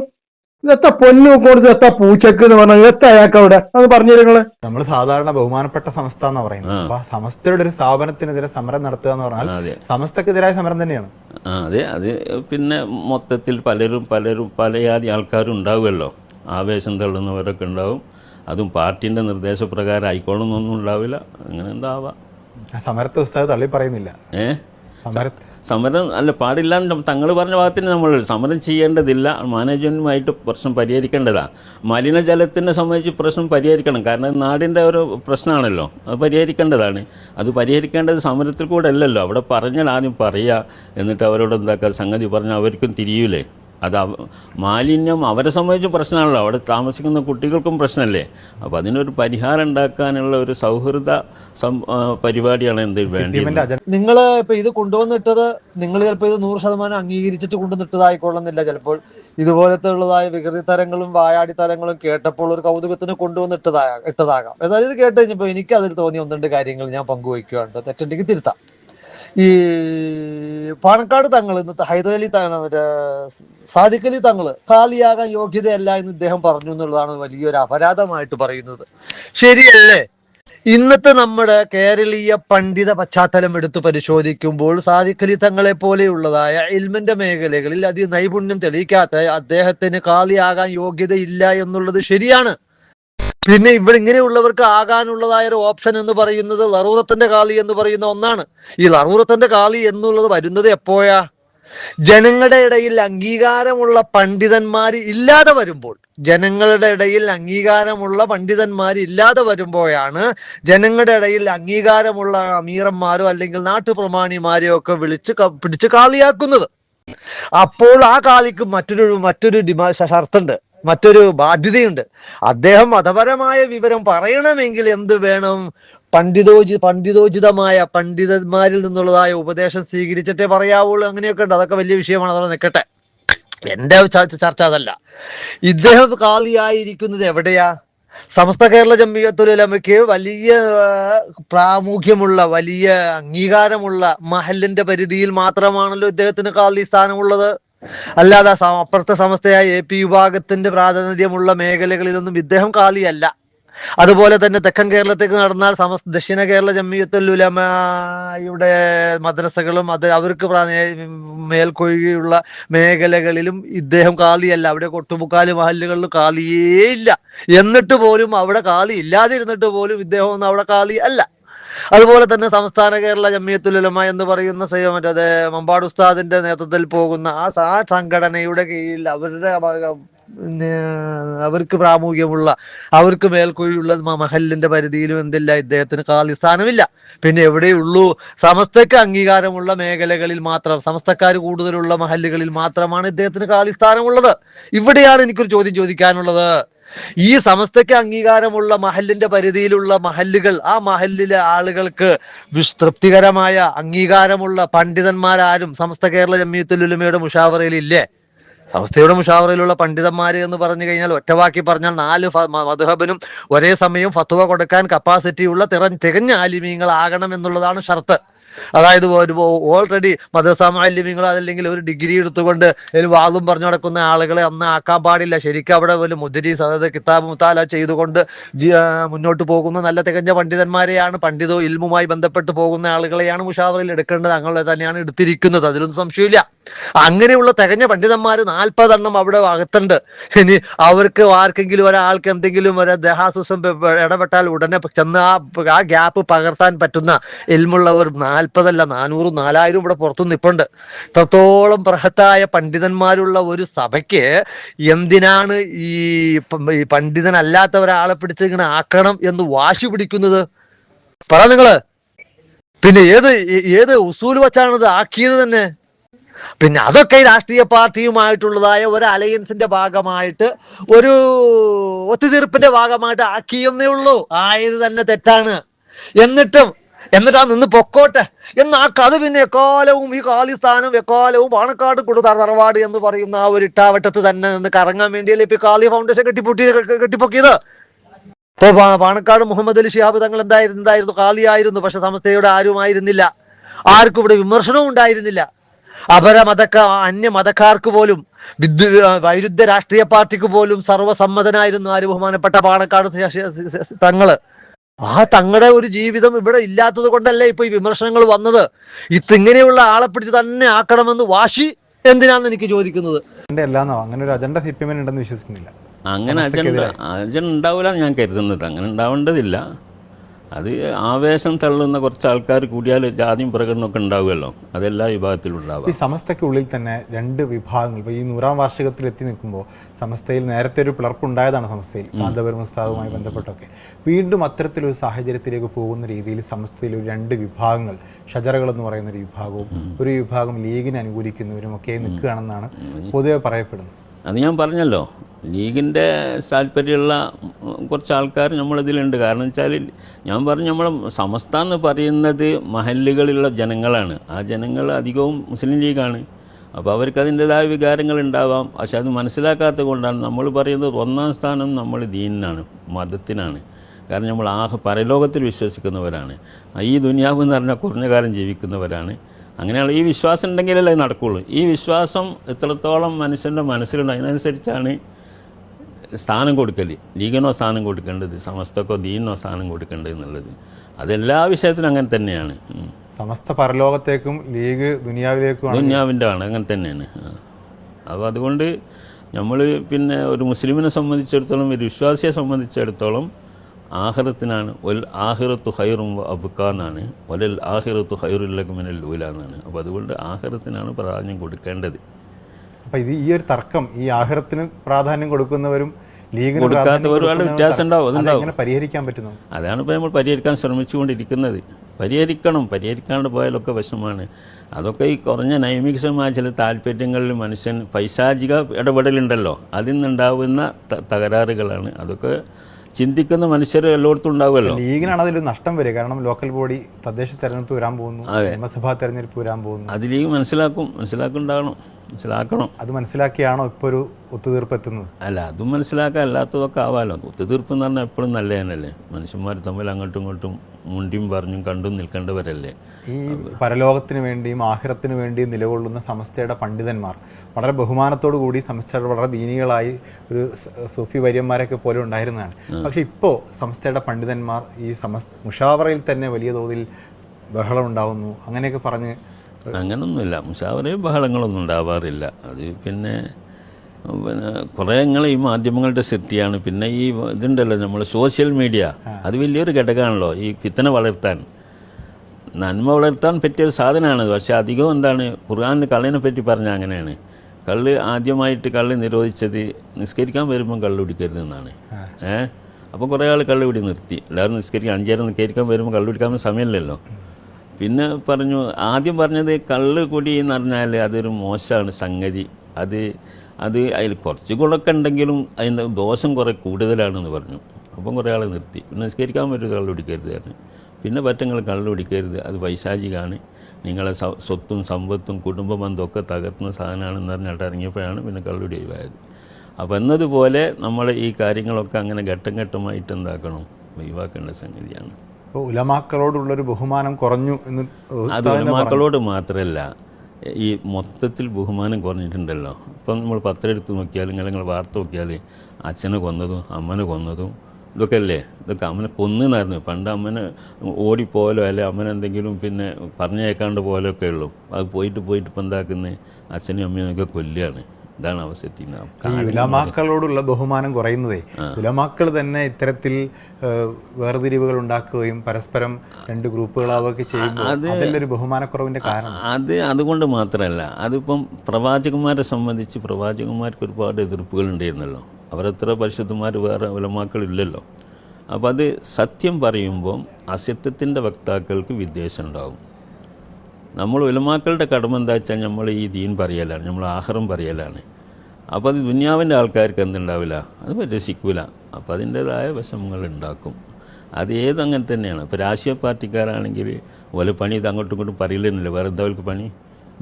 എത്ത പൊന്നു കൊടുത്ത് എത്ത പൂച്ചക്ക് എന്ന് പറഞ്ഞാൽ എത്ത അയാൾക്ക് അവിടെ? അത് പറഞ്ഞു നിങ്ങൾ? നമ്മൾ സാധാരണ ബഹുമാനപ്പെട്ട സമസ്ത എന്ന് പറയുന്നത്. ആ. അപ്പൊ ആ സമസ്തയുടെ ഒരു സ്ഥാപനത്തിനെതിരെ സമരം നടത്തുക എന്ന് പറഞ്ഞാൽ സംസ്ഥക്കെതിരായ സമസ്തക്കെതിരായ സമരം തന്നെയാണ്. ആ അതെ അത്. പിന്നെ മൊത്തത്തിൽ പലരും പലരും പലയാതി ആൾക്കാരും ഉണ്ടാവുമല്ലോ. ആവേശം തള്ളുന്നവരൊക്കെ ഉണ്ടാവും. അതും പാർട്ടിന്റെ നിർദ്ദേശപ്രകാരം ആയിക്കോളണമെന്നൊന്നും ഉണ്ടാവില്ല. അങ്ങനെ എന്താവാം സമരത്ത് ഉസ്താദ് തള്ളി പറയുന്നില്ല. ഏ? സമരം അല്ല പാടില്ല തങ്ങൾ പറഞ്ഞ ഭാഗത്തിന് നമ്മൾ സമരം ചെയ്യേണ്ടതില്ല. മാനേജ്മെന്റുമായിട്ട് പ്രശ്നം പരിഹരിക്കേണ്ടതാണ് മലിനജലത്തിനെ സംബന്ധിച്ച് പ്രശ്നം പരിഹരിക്കണം. കാരണം നാടിന്റെ ഒരു പ്രശ്നമാണല്ലോ. അത് പരിഹരിക്കേണ്ടതാണ്. അത് പരിഹരിക്കേണ്ടത് സമരത്തിൽ കൂടെ അല്ലല്ലോ. അവിടെ പറഞ്ഞാൽ ആദ്യം പറയുക എന്നിട്ട് അവരോട് എന്താക്കുക സംഗതി പറഞ്ഞാൽ അവർക്കും തിരിയൂലേ. അത് മാലിന്യം അവരെ സംബന്ധിച്ച് പ്രശ്നമാണല്ലോ. അവിടെ താമസിക്കുന്ന കുട്ടികൾക്കും പ്രശ്നമല്ലേ? അപ്പോൾ അതിനൊരു പരിഹാരം ഉണ്ടാക്കാനുള്ള ഒരു സൗഹൃദ പരിപാടിയാണ് എന്ത് വേണ്ടത് നിങ്ങൾ ഇപ്പൊ ഇത് കൊണ്ടുവന്നിട്ടത് നിങ്ങൾ ചിലപ്പോൾ ഇത് നൂറ് ശതമാനം അംഗീകരിച്ചിട്ട് കൊണ്ടുവന്നിട്ടതായിക്കൊള്ളുന്നില്ല ചിലപ്പോൾ. ഇതുപോലത്തെ ഉള്ളതായ വികൃതി തരങ്ങളും വായാടി തരങ്ങളും കേട്ടപ്പോൾ ഒരു കൗതുകത്തിന് കൊണ്ടുവന്നിട്ടതാ ഇട്ടതാകാം. ഏതായാലും ഇത് കേട്ട് കഴിഞ്ഞപ്പോൾ എനിക്ക് അതിൽ തോന്നിയ ഒന്ന് രണ്ട് കാര്യങ്ങൾ ഞാൻ പങ്കുവയ്ക്കുകയാണ് തെറ്റുണ്ടെങ്കിൽ തിരുത്താം. ഈ പാണക്കാട് തങ്ങൾ ഇന്നത്തെ ഹൈദരലി തങ്ങൾ മറ്റേ സാദിഖ് അലി തങ്ങൾ യോഗ്യതയല്ല എന്ന് ഇദ്ദേഹം പറഞ്ഞു എന്നുള്ളതാണ് വലിയൊരു അപരാധമായിട്ട് പറയുന്നത്. ശരിയല്ലേ? ഇന്നത്തെ നമ്മുടെ കേരളീയ പണ്ഡിത പശ്ചാത്തലം എടുത്ത് പരിശോധിക്കുമ്പോൾ സാദിഖലി തങ്ങളെ പോലെയുള്ളതായ ഇൽമിന്റെ മേഖലകളിൽ അതി നൈപുണ്യം തെളിയിക്കാത്ത അദ്ദേഹത്തിന് കാലിയാകാൻ യോഗ്യതയില്ല എന്നുള്ളത് ശരിയാണ്. പിന്നെ ഇവിടെ ഇങ്ങനെയുള്ളവർക്ക് ആകാനുള്ളതായ ഒരു ഓപ്ഷൻ എന്ന് പറയുന്നത് ലറൂറത്തിന്റെ കാളി എന്ന് പറയുന്ന ഒന്നാണ്. ഈ ലറൂറത്തിന്റെ കാളി എന്നുള്ളത് വരുന്നത് എപ്പോഴാ? ജനങ്ങളുടെ ഇടയിൽ അംഗീകാരമുള്ള പണ്ഡിതന്മാർ ഇല്ലാതെ വരുമ്പോൾ. ജനങ്ങളുടെ ഇടയിൽ അംഗീകാരമുള്ള പണ്ഡിതന്മാർ ഇല്ലാതെ വരുമ്പോഴാണ് ജനങ്ങളുടെ ഇടയിൽ അംഗീകാരമുള്ള അമീറന്മാരോ അല്ലെങ്കിൽ നാട്ടുപ്രമാണിമാരെയോ ഒക്കെ വിളിച്ച് പിടിച്ച് കാളിയാക്കുന്നത്. അപ്പോൾ ആ കാളിക്ക് മറ്റൊരു മറ്റൊരു ഡിമാ ഷർത്തുണ്ട്. മറ്റൊരു ബാധ്യതയുണ്ട്. അദ്ദേഹം മതപരമായ വിവരം പറയണമെങ്കിൽ എന്ത് വേണം? പണ്ഡിതോചി പണ്ഡിതോചിതമായ പണ്ഡിതന്മാരിൽ നിന്നുള്ളതായ ഉപദേശം സ്വീകരിച്ചിട്ടേ പറയാവുള്ളൂ. അങ്ങനെയൊക്കെ ഉണ്ട്. അതൊക്കെ വലിയ വിഷയമാണ്. അതവിടെ നിൽക്കട്ടെ എന്റെ ചർച്ച അതല്ല. ഇദ്ദേഹം കാളിയായിരിക്കുന്നത് എവിടെയാ? സമസ്ത കേരള ജമ്മിയത്തുലമയ്ക്ക് വലിയ പ്രാമുഖ്യമുള്ള വലിയ അംഗീകാരമുള്ള മഹലിന്റെ പരിധിയിൽ മാത്രമാണല്ലോ ഇദ്ദേഹത്തിന് കാളി സ്ഥാനമുള്ളത് അല്ലാതെ അപ്പുറത്തെ സമസ്തയായ എ പി വിഭാഗത്തിന്റെ പ്രാതിനിധ്യമുള്ള മേഖലകളിലൊന്നും ഇദ്ദേഹം കാലിയല്ല. അതുപോലെ തന്നെ തെക്കൻ കേരളത്തേക്ക് നടന്നാൽ സമസ് ദക്ഷിണ കേരള ജമ്മിയത്തുൽ ഉലമയുടെ മദ്രസകളും അത് അവർക്ക് മേൽക്കൊഴുകിയുള്ള മേഖലകളിലും ഇദ്ദേഹം കാലിയല്ല. അവിടെ കൊട്ടുമുക്കാൽ മഹല്ലുകളിലും കാലിയേ ഇല്ല. എന്നിട്ട് പോലും അവിടെ കാലി ഇല്ലാതിരുന്നിട്ട് പോലും ഇദ്ദേഹം ഒന്നും അവിടെ കാലി അല്ല. അതുപോലെ തന്നെ സംസ്ഥാന കേരള ജമ്മിയത്തുലമ എന്ന് പറയുന്ന മറ്റേ മമ്പാട് ഉസ്താദിന്റെ നേതൃത്വത്തിൽ പോകുന്ന ആ ആ സംഘടനയുടെ കീഴിൽ അവരുടെ അവർക്ക് പ്രാമുഖ്യമുള്ള അവർക്ക് മേൽക്കൊഴിയുള്ള മഹലിന്റെ പരിധിയിലും എന്തില്ല ഇദ്ദേഹത്തിന് കാലിസ്ഥാനമില്ല. പിന്നെ എവിടെയുള്ളൂ സമസ്തക്ക് അംഗീകാരമുള്ള മേഖലകളിൽ മാത്രം സമസ്തക്കാർ കൂടുതലുള്ള മഹല്ലുകളിൽ മാത്രമാണ് ഇദ്ദേഹത്തിന് കാലിസ്ഥാനമുള്ളത്. ഇവിടെയാണ് എനിക്കൊരു ചോദ്യം ചോദിക്കാനുള്ളത്. ഈ സമസ്തയ്ക്ക് അംഗീകാരമുള്ള മഹലിന്റെ പരിധിയിലുള്ള മഹല്ലുകൾ ആ മഹല്ലിലെ ആളുകൾക്ക് തൃപ്തികരമായ അംഗീകാരമുള്ള പണ്ഡിതന്മാരാരും സമസ്ത കേരള ജമ്മിയത്തുലുലമയുടെ മുഷാവറയിൽ ഇല്ലേ സമസ്തയുടെ മുഷാവറയിലുള്ള പണ്ഡിതന്മാര് എന്ന് പറഞ്ഞു കഴിഞ്ഞാൽ ഒറ്റവാക്കി പറഞ്ഞാൽ നാല് മധുഹബനും ഒരേ സമയം ഫത്വ കൊടുക്കാൻ കപ്പാസിറ്റിയുള്ള തിറ തികഞ്ഞ ആലിമീങ്ങൾ ആകണം എന്നുള്ളതാണ് ഷർത്ത്. അതായത് ഒരു ഓൾറെഡി മതസാമാലിമ്യങ്ങൾ അതല്ലെങ്കിൽ ഒരു ഡിഗ്രി എടുത്തുകൊണ്ട് ഒരു വാദം പറഞ്ഞു നടക്കുന്ന ആളുകളെ അന്ന് ആക്കാൻ പാടില്ല. ശരിക്കും അവിടെ ഒരു മുദ്രീസ് അതായത് കിതാബ് മുത്താല ചെയ്തുകൊണ്ട് മുന്നോട്ട് പോകുന്ന നല്ല തികഞ്ഞ പണ്ഡിതന്മാരെയാണ്. പണ്ഡിതോ ഇൽമുമായി ബന്ധപ്പെട്ട് പോകുന്ന ആളുകളെയാണ് മുഷാവറിൽ എടുക്കേണ്ടത്. അങ്ങനെ തന്നെയാണ് എടുത്തിരിക്കുന്നത്. അതിലൊന്നും സംശയമില്ല. അങ്ങനെയുള്ള തികഞ്ഞ പണ്ഡിതന്മാർ നാൽപ്പതെണ്ണം അവിടെ അകത്തുണ്ട്. ഇനി അവർക്ക് ആർക്കെങ്കിലും ഒരാൾക്ക് എന്തെങ്കിലും ഒരു ദേഹാസുസം ഇടപെട്ടാൽ ഉടനെ ചെന്ന് ആ ആ ഗ്യാപ്പ് പകർത്താൻ പറ്റുന്ന ഇൽമുള്ളവർ നാൽപ്പതല്ല നാനൂറും നാലായിരം ഇവിടെ പുറത്തു നിൽപ്പുണ്ട് ഇത്രത്തോളം ബൃഹത്തായ പണ്ഡിതന്മാരുള്ള ഒരു സഭയ്ക്ക് എന്തിനാണ് ഈ പണ്ഡിതനല്ലാത്ത ഒരാളെ പിടിച്ച് ഇങ്ങനെ ആക്കണം എന്ന് വാശി പിടിക്കുന്നത്? പറ നിങ്ങൾ. പിന്നെ ഏത് ഏത് ഉസൂൽ വച്ചാണ് ഇത് ആക്കിയത് തന്നെ? പിന്നെ അതൊക്കെ രാഷ്ട്രീയ പാർട്ടിയുമായിട്ടുള്ളതായ ഒരു അലയൻസിന്റെ ഭാഗമായിട്ട് ഒരു ഒത്തുതീർപ്പിന്റെ ഭാഗമായിട്ട് ആക്കിയെന്നേ ഉള്ളൂ. ആയത് തന്നെ തെറ്റാണ്. എന്നിട്ടും എന്നിട്ടാ നിന്ന് പൊക്കോട്ടെ. എന്നാ കഥ പിന്നെ എക്കാലവും ഈ കാലിസ്ഥാനം എക്കാലവും പാണക്കാട് കൊടുത്ത തറവാട് എന്ന് പറയുന്ന ആ ഒരു ഇട്ടാവട്ടത്ത് തന്നെ നിന്ന് കറങ്ങാൻ വേണ്ടിയല്ലേ ഇപ്പൊ കാളി ഫൗണ്ടേഷൻ കെട്ടിപ്പൊട്ടി കെട്ടിപ്പൊക്കിയത്? ഇപ്പൊ പാ- പാണക്കാട് മുഹമ്മദ് അലി ഷിഹാബ് തങ്ങൾ എന്തായിരുന്നു എന്തായിരുന്നു? കാലിയായിരുന്നു പക്ഷെ സമസ്തയുടെ ആരും ആയിരുന്നില്ല ആർക്കും ഇവിടെ വിമർശനവും ഉണ്ടായിരുന്നില്ല. അപര മതക്ക അന്യ മതക്കാർക്ക് പോലും വിദ്യ വൈരുദ്ധ രാഷ്ട്രീയ പാർട്ടിക്ക് പോലും സർവസമ്മതനായിരുന്നു ആര് ബഹുമാനപ്പെട്ട പാണക്കാട് തങ്ങൾ. ആ തങ്ങളുടെ ഒരു ജീവിതം ഇവിടെ ഇല്ലാത്തത് കൊണ്ടല്ലേ ഇപ്പൊ ഈ വിമർശനങ്ങൾ വന്നത്? ഇത് ഇങ്ങനെയുള്ള ആളെ പിടിച്ച് തന്നെ ആക്കണമെന്ന് വാശി എന്തിനാന്ന് എനിക്ക് ചോദിക്കുന്നത്? അജണ്ട അല്ലാന്നോ അങ്ങനെ ഒരു അജണ്ട സി പി എമ്മിന് ഉണ്ടെന്ന് വിശ്വസിക്കുന്നില്ല. അങ്ങനെ അജണ്ട. അജണ്ട ഉണ്ടാവില്ല ഞാൻ കരുതുന്നത്. അങ്ങനെ ഉണ്ടാവേണ്ടതില്ല. അത് ആവേശം തള്ളുന്ന കുറച്ച് ആൾക്കാർ കൂടിയാൽ ജാതിയും പ്രകടനമൊക്കെ ഉണ്ടാവുമല്ലോ. അതെല്ലാ വിഭാഗത്തിലും ഈ സമസ്തക്കുള്ളിൽ സമസ്തയ്ക്കുള്ളിൽ തന്നെ രണ്ട് വിഭാഗങ്ങൾ ഇപ്പോൾ ഈ നൂറാം വാർഷികത്തിൽ എത്തി നിൽക്കുമ്പോൾ സമസ്തയിൽ നേരത്തെ ഒരു പിളർപ്പുണ്ടായതാണ് സമസ്തയിൽ കാന്തപുരം ഉസ്താദുമായി ബന്ധപ്പെട്ടൊക്കെ. വീണ്ടും അത്തരത്തിലൊരു സാഹചര്യത്തിലേക്ക് പോകുന്ന രീതിയിൽ സമസ്തയിൽ ഒരു രണ്ട് വിഭാഗങ്ങൾ ഷജറകൾ എന്ന് പറയുന്ന ഒരു വിഭാഗവും ഒരു വിഭാഗം ലീഗിനെ അനുകൂലിക്കുന്നവരും ഒക്കെ നിൽക്കുകയാണെന്നാണ് പൊതുവെ പറയപ്പെടുന്നത്. അത് ഞാൻ പറഞ്ഞല്ലോ. ലീഗിന്റെ താല്പര്യമുള്ള കുറച്ച് ആൾക്കാർ നമ്മളിതിലുണ്ട്. കാരണം വെച്ചാൽ ഞാൻ പറഞ്ഞു നമ്മൾ സമസ്ത എന്ന് പറയുന്നത് മഹല്ലുകളിലുള്ള ജനങ്ങളാണ്. ആ ജനങ്ങൾ അധികവും മുസ്ലിം ലീഗാണ്. അപ്പോൾ അവർക്ക് അതിന്റെതായ വികാരങ്ങൾ ഉണ്ടാവാം പക്ഷെ അത് മനസ്സിലാക്കാത്തത് കൊണ്ടാണ് നമ്മൾ പറയുന്നത് ഒന്നാം സ്ഥാനം നമ്മൾ ദീനിനാണ് മതത്തിനാണ്. കാരണം നമ്മൾ ആഹ് പരലോകത്തിൽ വിശ്വസിക്കുന്നവരാണ്. ഈ ദുനിയാവ് എന്ന് പറഞ്ഞാൽ കുറഞ്ഞ കാലം ജീവിക്കുന്നവരാണ്. അങ്ങനെയുള്ള ഈ വിശ്വാസം ഉണ്ടെങ്കിലല്ലേ അത് നടക്കുള്ളൂ. ഈ വിശ്വാസം എത്രത്തോളം മനുഷ്യന്റെ മനസ്സിലുണ്ട് അതിനനുസരിച്ചാണ് സ്ഥാനം കൊടുക്കൽ ലീഗിനോ സ്ഥാനം കൊടുക്കേണ്ടത് സമസ്തക്കോ ദീനോ സ്ഥാനം കൊടുക്കേണ്ടത് എന്നുള്ളത്. അതെല്ലാ വിഷയത്തിനും അങ്ങനെ തന്നെയാണ്. സമസ്ത പരലോകത്തേക്കും ലീഗ് ദുനിയാവിലേക്കും ദുനിയാവിന്റെ ആണ് അങ്ങനെ തന്നെയാണ്. അപ്പോൾ അതുകൊണ്ട് നമ്മൾ പിന്നെ ഒരു മുസ്ലിമിനെ സംബന്ധിച്ചിടത്തോളം ഒരു വിശ്വാസിയെ സംബന്ധിച്ചിടത്തോളം ആഹ്റത്തിനാണ്. ഒൽ ആഹിറത്തു ഹൈറും അബുക്കാന്നാണ് ഒലൽ ആഹിറത്തു ഹൈറുല്ലക്കുമിനൽ ലൂല എന്നാണ് അപ്പോൾ അതുകൊണ്ട് ആഹ്റത്തിനാണ് പ്രാധാന്യം കൊടുക്കേണ്ടത്. അപ്പോൾ ഇത് ഈ ഒരു തർക്കം ഈ ആഹ്റത്തിന് പ്രാധാന്യം കൊടുക്കുന്നവരും ലീഗിന് വ്യത്യാസം ഉണ്ടാവും, അതുണ്ടാവും. പരിഹരിക്കാൻ പറ്റുന്നു? അതാണ് ഇപ്പോൾ നമ്മൾ പരിഹരിക്കാൻ ശ്രമിച്ചുകൊണ്ടിരിക്കുന്നത്. പരിഹരിക്കണം പരിഹരിക്കാണ്ട് പോയാലൊക്കെ വിഷമാണ് അതൊക്കെ ഈ കുറഞ്ഞ നൈമികമായ ചില താല്പര്യങ്ങളിൽ മനുഷ്യൻ പൈശാചിക ഇടപെടലുണ്ടല്ലോ. അതിൽ നിന്നുണ്ടാവുന്ന തകരാറുകളാണ്. അതൊക്കെ ചിന്തിക്കുന്ന മനുഷ്യർ എല്ലായിടത്തും ഉണ്ടാവുമല്ലോ. ലീഗിനാണ് അതിൽ നഷ്ടം വരിക. കാരണം ലോക്കൽ ബോഡി തദ്ദേശ തെരഞ്ഞെടുപ്പ് വരാൻ പോകുന്നു. നിയമസഭാ തെരഞ്ഞെടുപ്പ് വരാൻ പോകുന്നു. അതിലേക്ക് മനസ്സിലാക്കും. മനസ്സിലാക്കുണ്ടാകണം. മനസ്സിലാക്കണം. അത് മനസ്സിലാക്കിയാണോ ഇപ്പൊ ഒരു ഒത്തുതീർപ്പ് എത്തുന്നത് അല്ല അതും മനസ്സിലാക്കാൻ അല്ലാത്തതൊക്കെ ആവാലോ. ഒത്തുതീർപ്പ് എന്ന് പറഞ്ഞാൽ എപ്പോഴും നല്ല തന്നെയല്ലേ? മനുഷ്യന്മാർ തമ്മിൽ അങ്ങോട്ടും ഇങ്ങോട്ടും മുണ്ടിയും പറഞ്ഞും കണ്ടും നിൽക്കേണ്ടവരല്ലേ? ഈ പരലോകത്തിന് വേണ്ടിയും ആഹിറത്തിന് വേണ്ടിയും നിലകൊള്ളുന്ന സമസ്തയുടെ പണ്ഡിതന്മാർ വളരെ ബഹുമാനത്തോടു കൂടി സമസ്തയുടെ വളരെ ദീനികളായി ഒരു സൂഫി വര്യന്മാരൊക്കെ പോലെ ഉണ്ടായിരുന്നതാണ്. പക്ഷെ ഇപ്പോൾ സമസ്തയുടെ പണ്ഡിതന്മാർ ഈ സമസ് മുഷാവറയിൽ തന്നെ വലിയ തോതിൽ ബഹളം ഉണ്ടാവുന്നു. അങ്ങനെയൊക്കെ പറഞ്ഞ് അങ്ങനൊന്നുമില്ല. മുഷാവറയിൽ ബഹളങ്ങളൊന്നും ഉണ്ടാവാറില്ല. അത് പിന്നെ പിന്നെ കുറേ ഈ മാധ്യമങ്ങളുടെ സൃഷ്ടിയാണ് പിന്നെ ഈ ഇതുണ്ടല്ലോ നമ്മൾ സോഷ്യൽ മീഡിയ. അത് വലിയൊരു ഘടകമാണല്ലോ ഈ പിത്തനെ വളർത്താൻ. നന്മ വളർത്താൻ പറ്റിയൊരു സാധനമാണ്. പക്ഷെ അധികം എന്താണ് ഖുർആാനിൽ കള്ളിനെ പറ്റി പറഞ്ഞാൽ അങ്ങനെയാണ്. കള്ള് ആദ്യമായിട്ട് കള്ള് നിരോധിച്ചത് നിസ്കരിക്കാൻ വരുമ്പം കള്ള് കുടിക്കരുത് എന്നാണ്. ഏഹ് അപ്പോൾ കുറേ ആൾ കള്ള് കുടി നിർത്തി. എല്ലാവരും നിസ്കരിക്കാൻ അഞ്ചേരം നിസ്കരിക്കാൻ വരുമ്പോൾ കള്ള് കുടിക്കാൻ സമയമില്ലല്ലോ. പിന്നെ പറഞ്ഞു ആദ്യം പറഞ്ഞത് കള്ള് കുടി എന്ന് പറഞ്ഞാൽ അതൊരു മോശമാണ് സംഗതി. അത് അത് അതിൽ കുറച്ച് ഗുണമൊക്കെ ഉണ്ടെങ്കിലും അതിന്റെ ദോഷം കുറേ കൂടുതലാണെന്ന് പറഞ്ഞു. അപ്പം കുറേ ആൾ നിർത്തി. നിസ്കരിക്കാൻ പറ്റും കള്ള് കുടിക്കരുത് പറഞ്ഞു. പിന്നെ പറ്റങ്ങൾ കള്ള് കുടിക്കരുത്. അത് പൈശാചികമാണ്. നിങ്ങളെ സ്വത്തും സമ്പത്തും കുടുംബ ബന്ധമൊക്കെ തകർത്തുന്ന സാധനമാണെന്ന് പറഞ്ഞിട്ട് ഇറങ്ങിയപ്പോഴാണ് പിന്നെ കള്ളുടി ഒഴിവായത്. അപ്പം എന്നതുപോലെ നമ്മൾ ഈ കാര്യങ്ങളൊക്കെ അങ്ങനെ ഘട്ടം ഘട്ടമായിട്ട് എന്താക്കണം? ഒഴിവാക്കേണ്ട സംഗതിയാണ്. ഇപ്പോൾ ഉലമാക്കളോടുള്ളൊരു ബഹുമാനം കുറഞ്ഞു എന്ന് അത് ഉലമാക്കളോട്. മാത്രമല്ല ഈ മൊത്തത്തിൽ ബഹുമാനം കുറഞ്ഞിട്ടുണ്ടല്ലോ. ഇപ്പം നമ്മൾ പത്രം എടുത്ത് നോക്കിയാൽ നിങ്ങൾ നിങ്ങൾ വാർത്ത നോക്കിയാൽ അച്ഛനെ കൊന്നതും അമ്മനെ കൊന്നതും ഇതൊക്കെ അല്ലേ ഇതൊക്കെ അമ്മനെ കൊന്നെന്നായിരുന്നു. പണ്ട് അമ്മനെ ഓടിപ്പോലോ അല്ലെ അമ്മനെന്തെങ്കിലും പിന്നെ പറഞ്ഞേക്കാണ്ട് പോലെയൊക്കെ ഉള്ളൂ. അത് പോയിട്ട് പോയിട്ട് ഇപ്പം എന്താക്കുന്നത് അച്ഛനും അമ്മയും ഒക്കെ കൊല്ലുകയാണ്. ഇതാണ് അവസ്ഥ ഉലമാക്കളോടുള്ള ബഹുമാനം കുറയുന്നതേ ഉലമാക്കൾ തന്നെ ഇത്തരത്തിൽ വേർതിരിവുകൾ ഉണ്ടാക്കുകയും പരസ്പരം രണ്ട് ഗ്രൂപ്പുകളാവുകയൊക്കെ ചെയ്യുമ്പോൾ ബഹുമാനക്കുറവിന്റെ കാരണം. അത് അതുകൊണ്ട് മാത്രമല്ല അതിപ്പം പ്രവാചകന്മാരെ സംബന്ധിച്ച് പ്രവാചകന്മാർക്ക് ഒരുപാട് എതിർപ്പുകൾ ഉണ്ടായിരുന്നല്ലോ. അവരത്ര പരിശുദ്ധന്മാർ വേറെ ഉലമാക്കളില്ലല്ലോ. അപ്പോൾ അത് സത്യം പറയുമ്പം അസത്യത്തിന്റെ വക്താക്കൾക്ക് വിദ്വേഷം ഉണ്ടാവും. നമ്മൾ ഉലമാക്കളുടെ കടമ എന്താ വെച്ചാൽ നമ്മൾ ഈ ദീൻ പറയലാണ് നമ്മൾ ആഹാരം പറയലാണ്. അപ്പോൾ അത് ദുന്യാവിന്റെ ആൾക്കാർക്ക് എന്തുണ്ടാവില്ല? അത് രസിക്കൂല അപ്പോൾ അതിന്റേതായ വിഷമങ്ങൾ ഉണ്ടാക്കും. അത് ഏതങ്ങനെ തന്നെയാണ്. ഇപ്പോൾ രാഷ്ട്രീയ പാർട്ടിക്കാരാണെങ്കിൽ ഓല പണി ഇത് അങ്ങോട്ടും ഇങ്ങോട്ടും പറയില്ലെന്നില്ല വേറെ എന്താ അവർക്ക് പണി?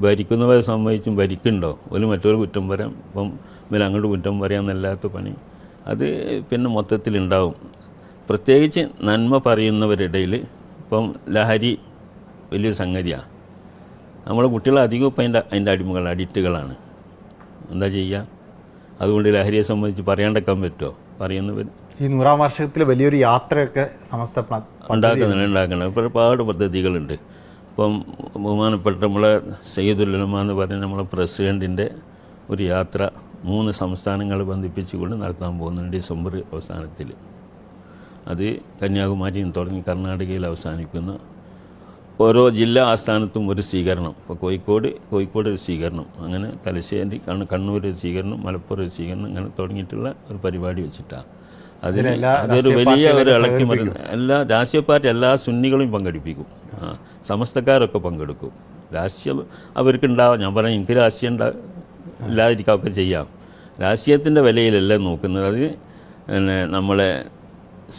ഭരിക്കുന്നവരെ സംബന്ധിച്ചും ഭരിക്കുന്നുണ്ടോ? ഒരു മറ്റൊരു കുറ്റം പറയാം. ഇപ്പം ഇവർ അങ്ങോട്ട് കുറ്റം പറയാമെന്നല്ലാത്ത പണി. അത് പിന്നെ മൊത്തത്തിലുണ്ടാവും പ്രത്യേകിച്ച് നന്മ പറയുന്നവരിടയിൽ ഇപ്പം ലഹരി വലിയൊരു സംഗതിയാണ് നമ്മളെ കുട്ടികൾ അധികം ഇപ്പം അതിന്റെ അതിന്റെ അടിമകൾ അഡിക്റ്റുകളാണ്. എന്താ ചെയ്യുക? അതുകൊണ്ട് ലഹരിയെ സംബന്ധിച്ച് പറയാണ്ടക്കാൻ പറ്റുമോ? പറയുന്നവർ ഈ നൂറാം വർഷത്തിൽ വലിയൊരു യാത്രയൊക്കെ സമസ്ത ഉണ്ടാക്കുന്നുണ്ട് ഉണ്ടാക്കുന്നുണ്ട്. ഇപ്പോൾ ഒരുപാട് പദ്ധതികളുണ്ട്. ഇപ്പം ബഹുമാനപ്പെട്ട നമ്മളെ സയ്യിദുലമ എന്ന് പറയുന്ന നമ്മളെ പ്രസിഡന്റിന്റെ ഒരു യാത്ര മൂന്ന് സംസ്ഥാനങ്ങൾ ബന്ധിപ്പിച്ചുകൊണ്ട് നടത്താൻ പോകുന്നുണ്ട് ഡിസംബർ അവസാനത്തിൽ. അത് കന്യാകുമാരിയിൽ തുടങ്ങി കർണാടകയിൽ അവസാനിക്കുന്ന. ഓരോ ജില്ലാ ആസ്ഥാനത്തും ഒരു സ്വീകരണം. ഇപ്പോൾ കോഴിക്കോട് കോഴിക്കോട് ഒരു സ്വീകരണം. അങ്ങനെ തലശ്ശേരി കണ്ണ് കണ്ണൂർ ഒരു സ്വീകരണം മലപ്പുറം ഒരു സ്വീകരണം അങ്ങനെ തുടങ്ങിയിട്ടുള്ള ഒരു പരിപാടി വെച്ചിട്ടാണ് അതിന് അതൊരു വലിയ ഒരു ഇളക്കി മരുന്ന് എല്ലാ രാഷ്ട്രീയ പാർട്ടി എല്ലാ സുന്നികളും പങ്കെടുപ്പിക്കും. ആ സമസ്തക്കാരൊക്കെ പങ്കെടുക്കും. രാഷ്ട്രീയം അവർക്കുണ്ടാവാം. ഞാൻ പറയാം എനിക്ക് രാഷ്ട്രീയം ഉണ്ടാ ഒക്കെ ചെയ്യാം. രാഷ്ട്രീയത്തിന്റെ വിലയിലല്ല നോക്കുന്നത്. അത് പിന്നെ നമ്മളെ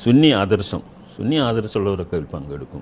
സുന്നി ആദർശം. സുന്നി ആദർശമുള്ളവരൊക്കെ അതിൽ പങ്കെടുക്കും.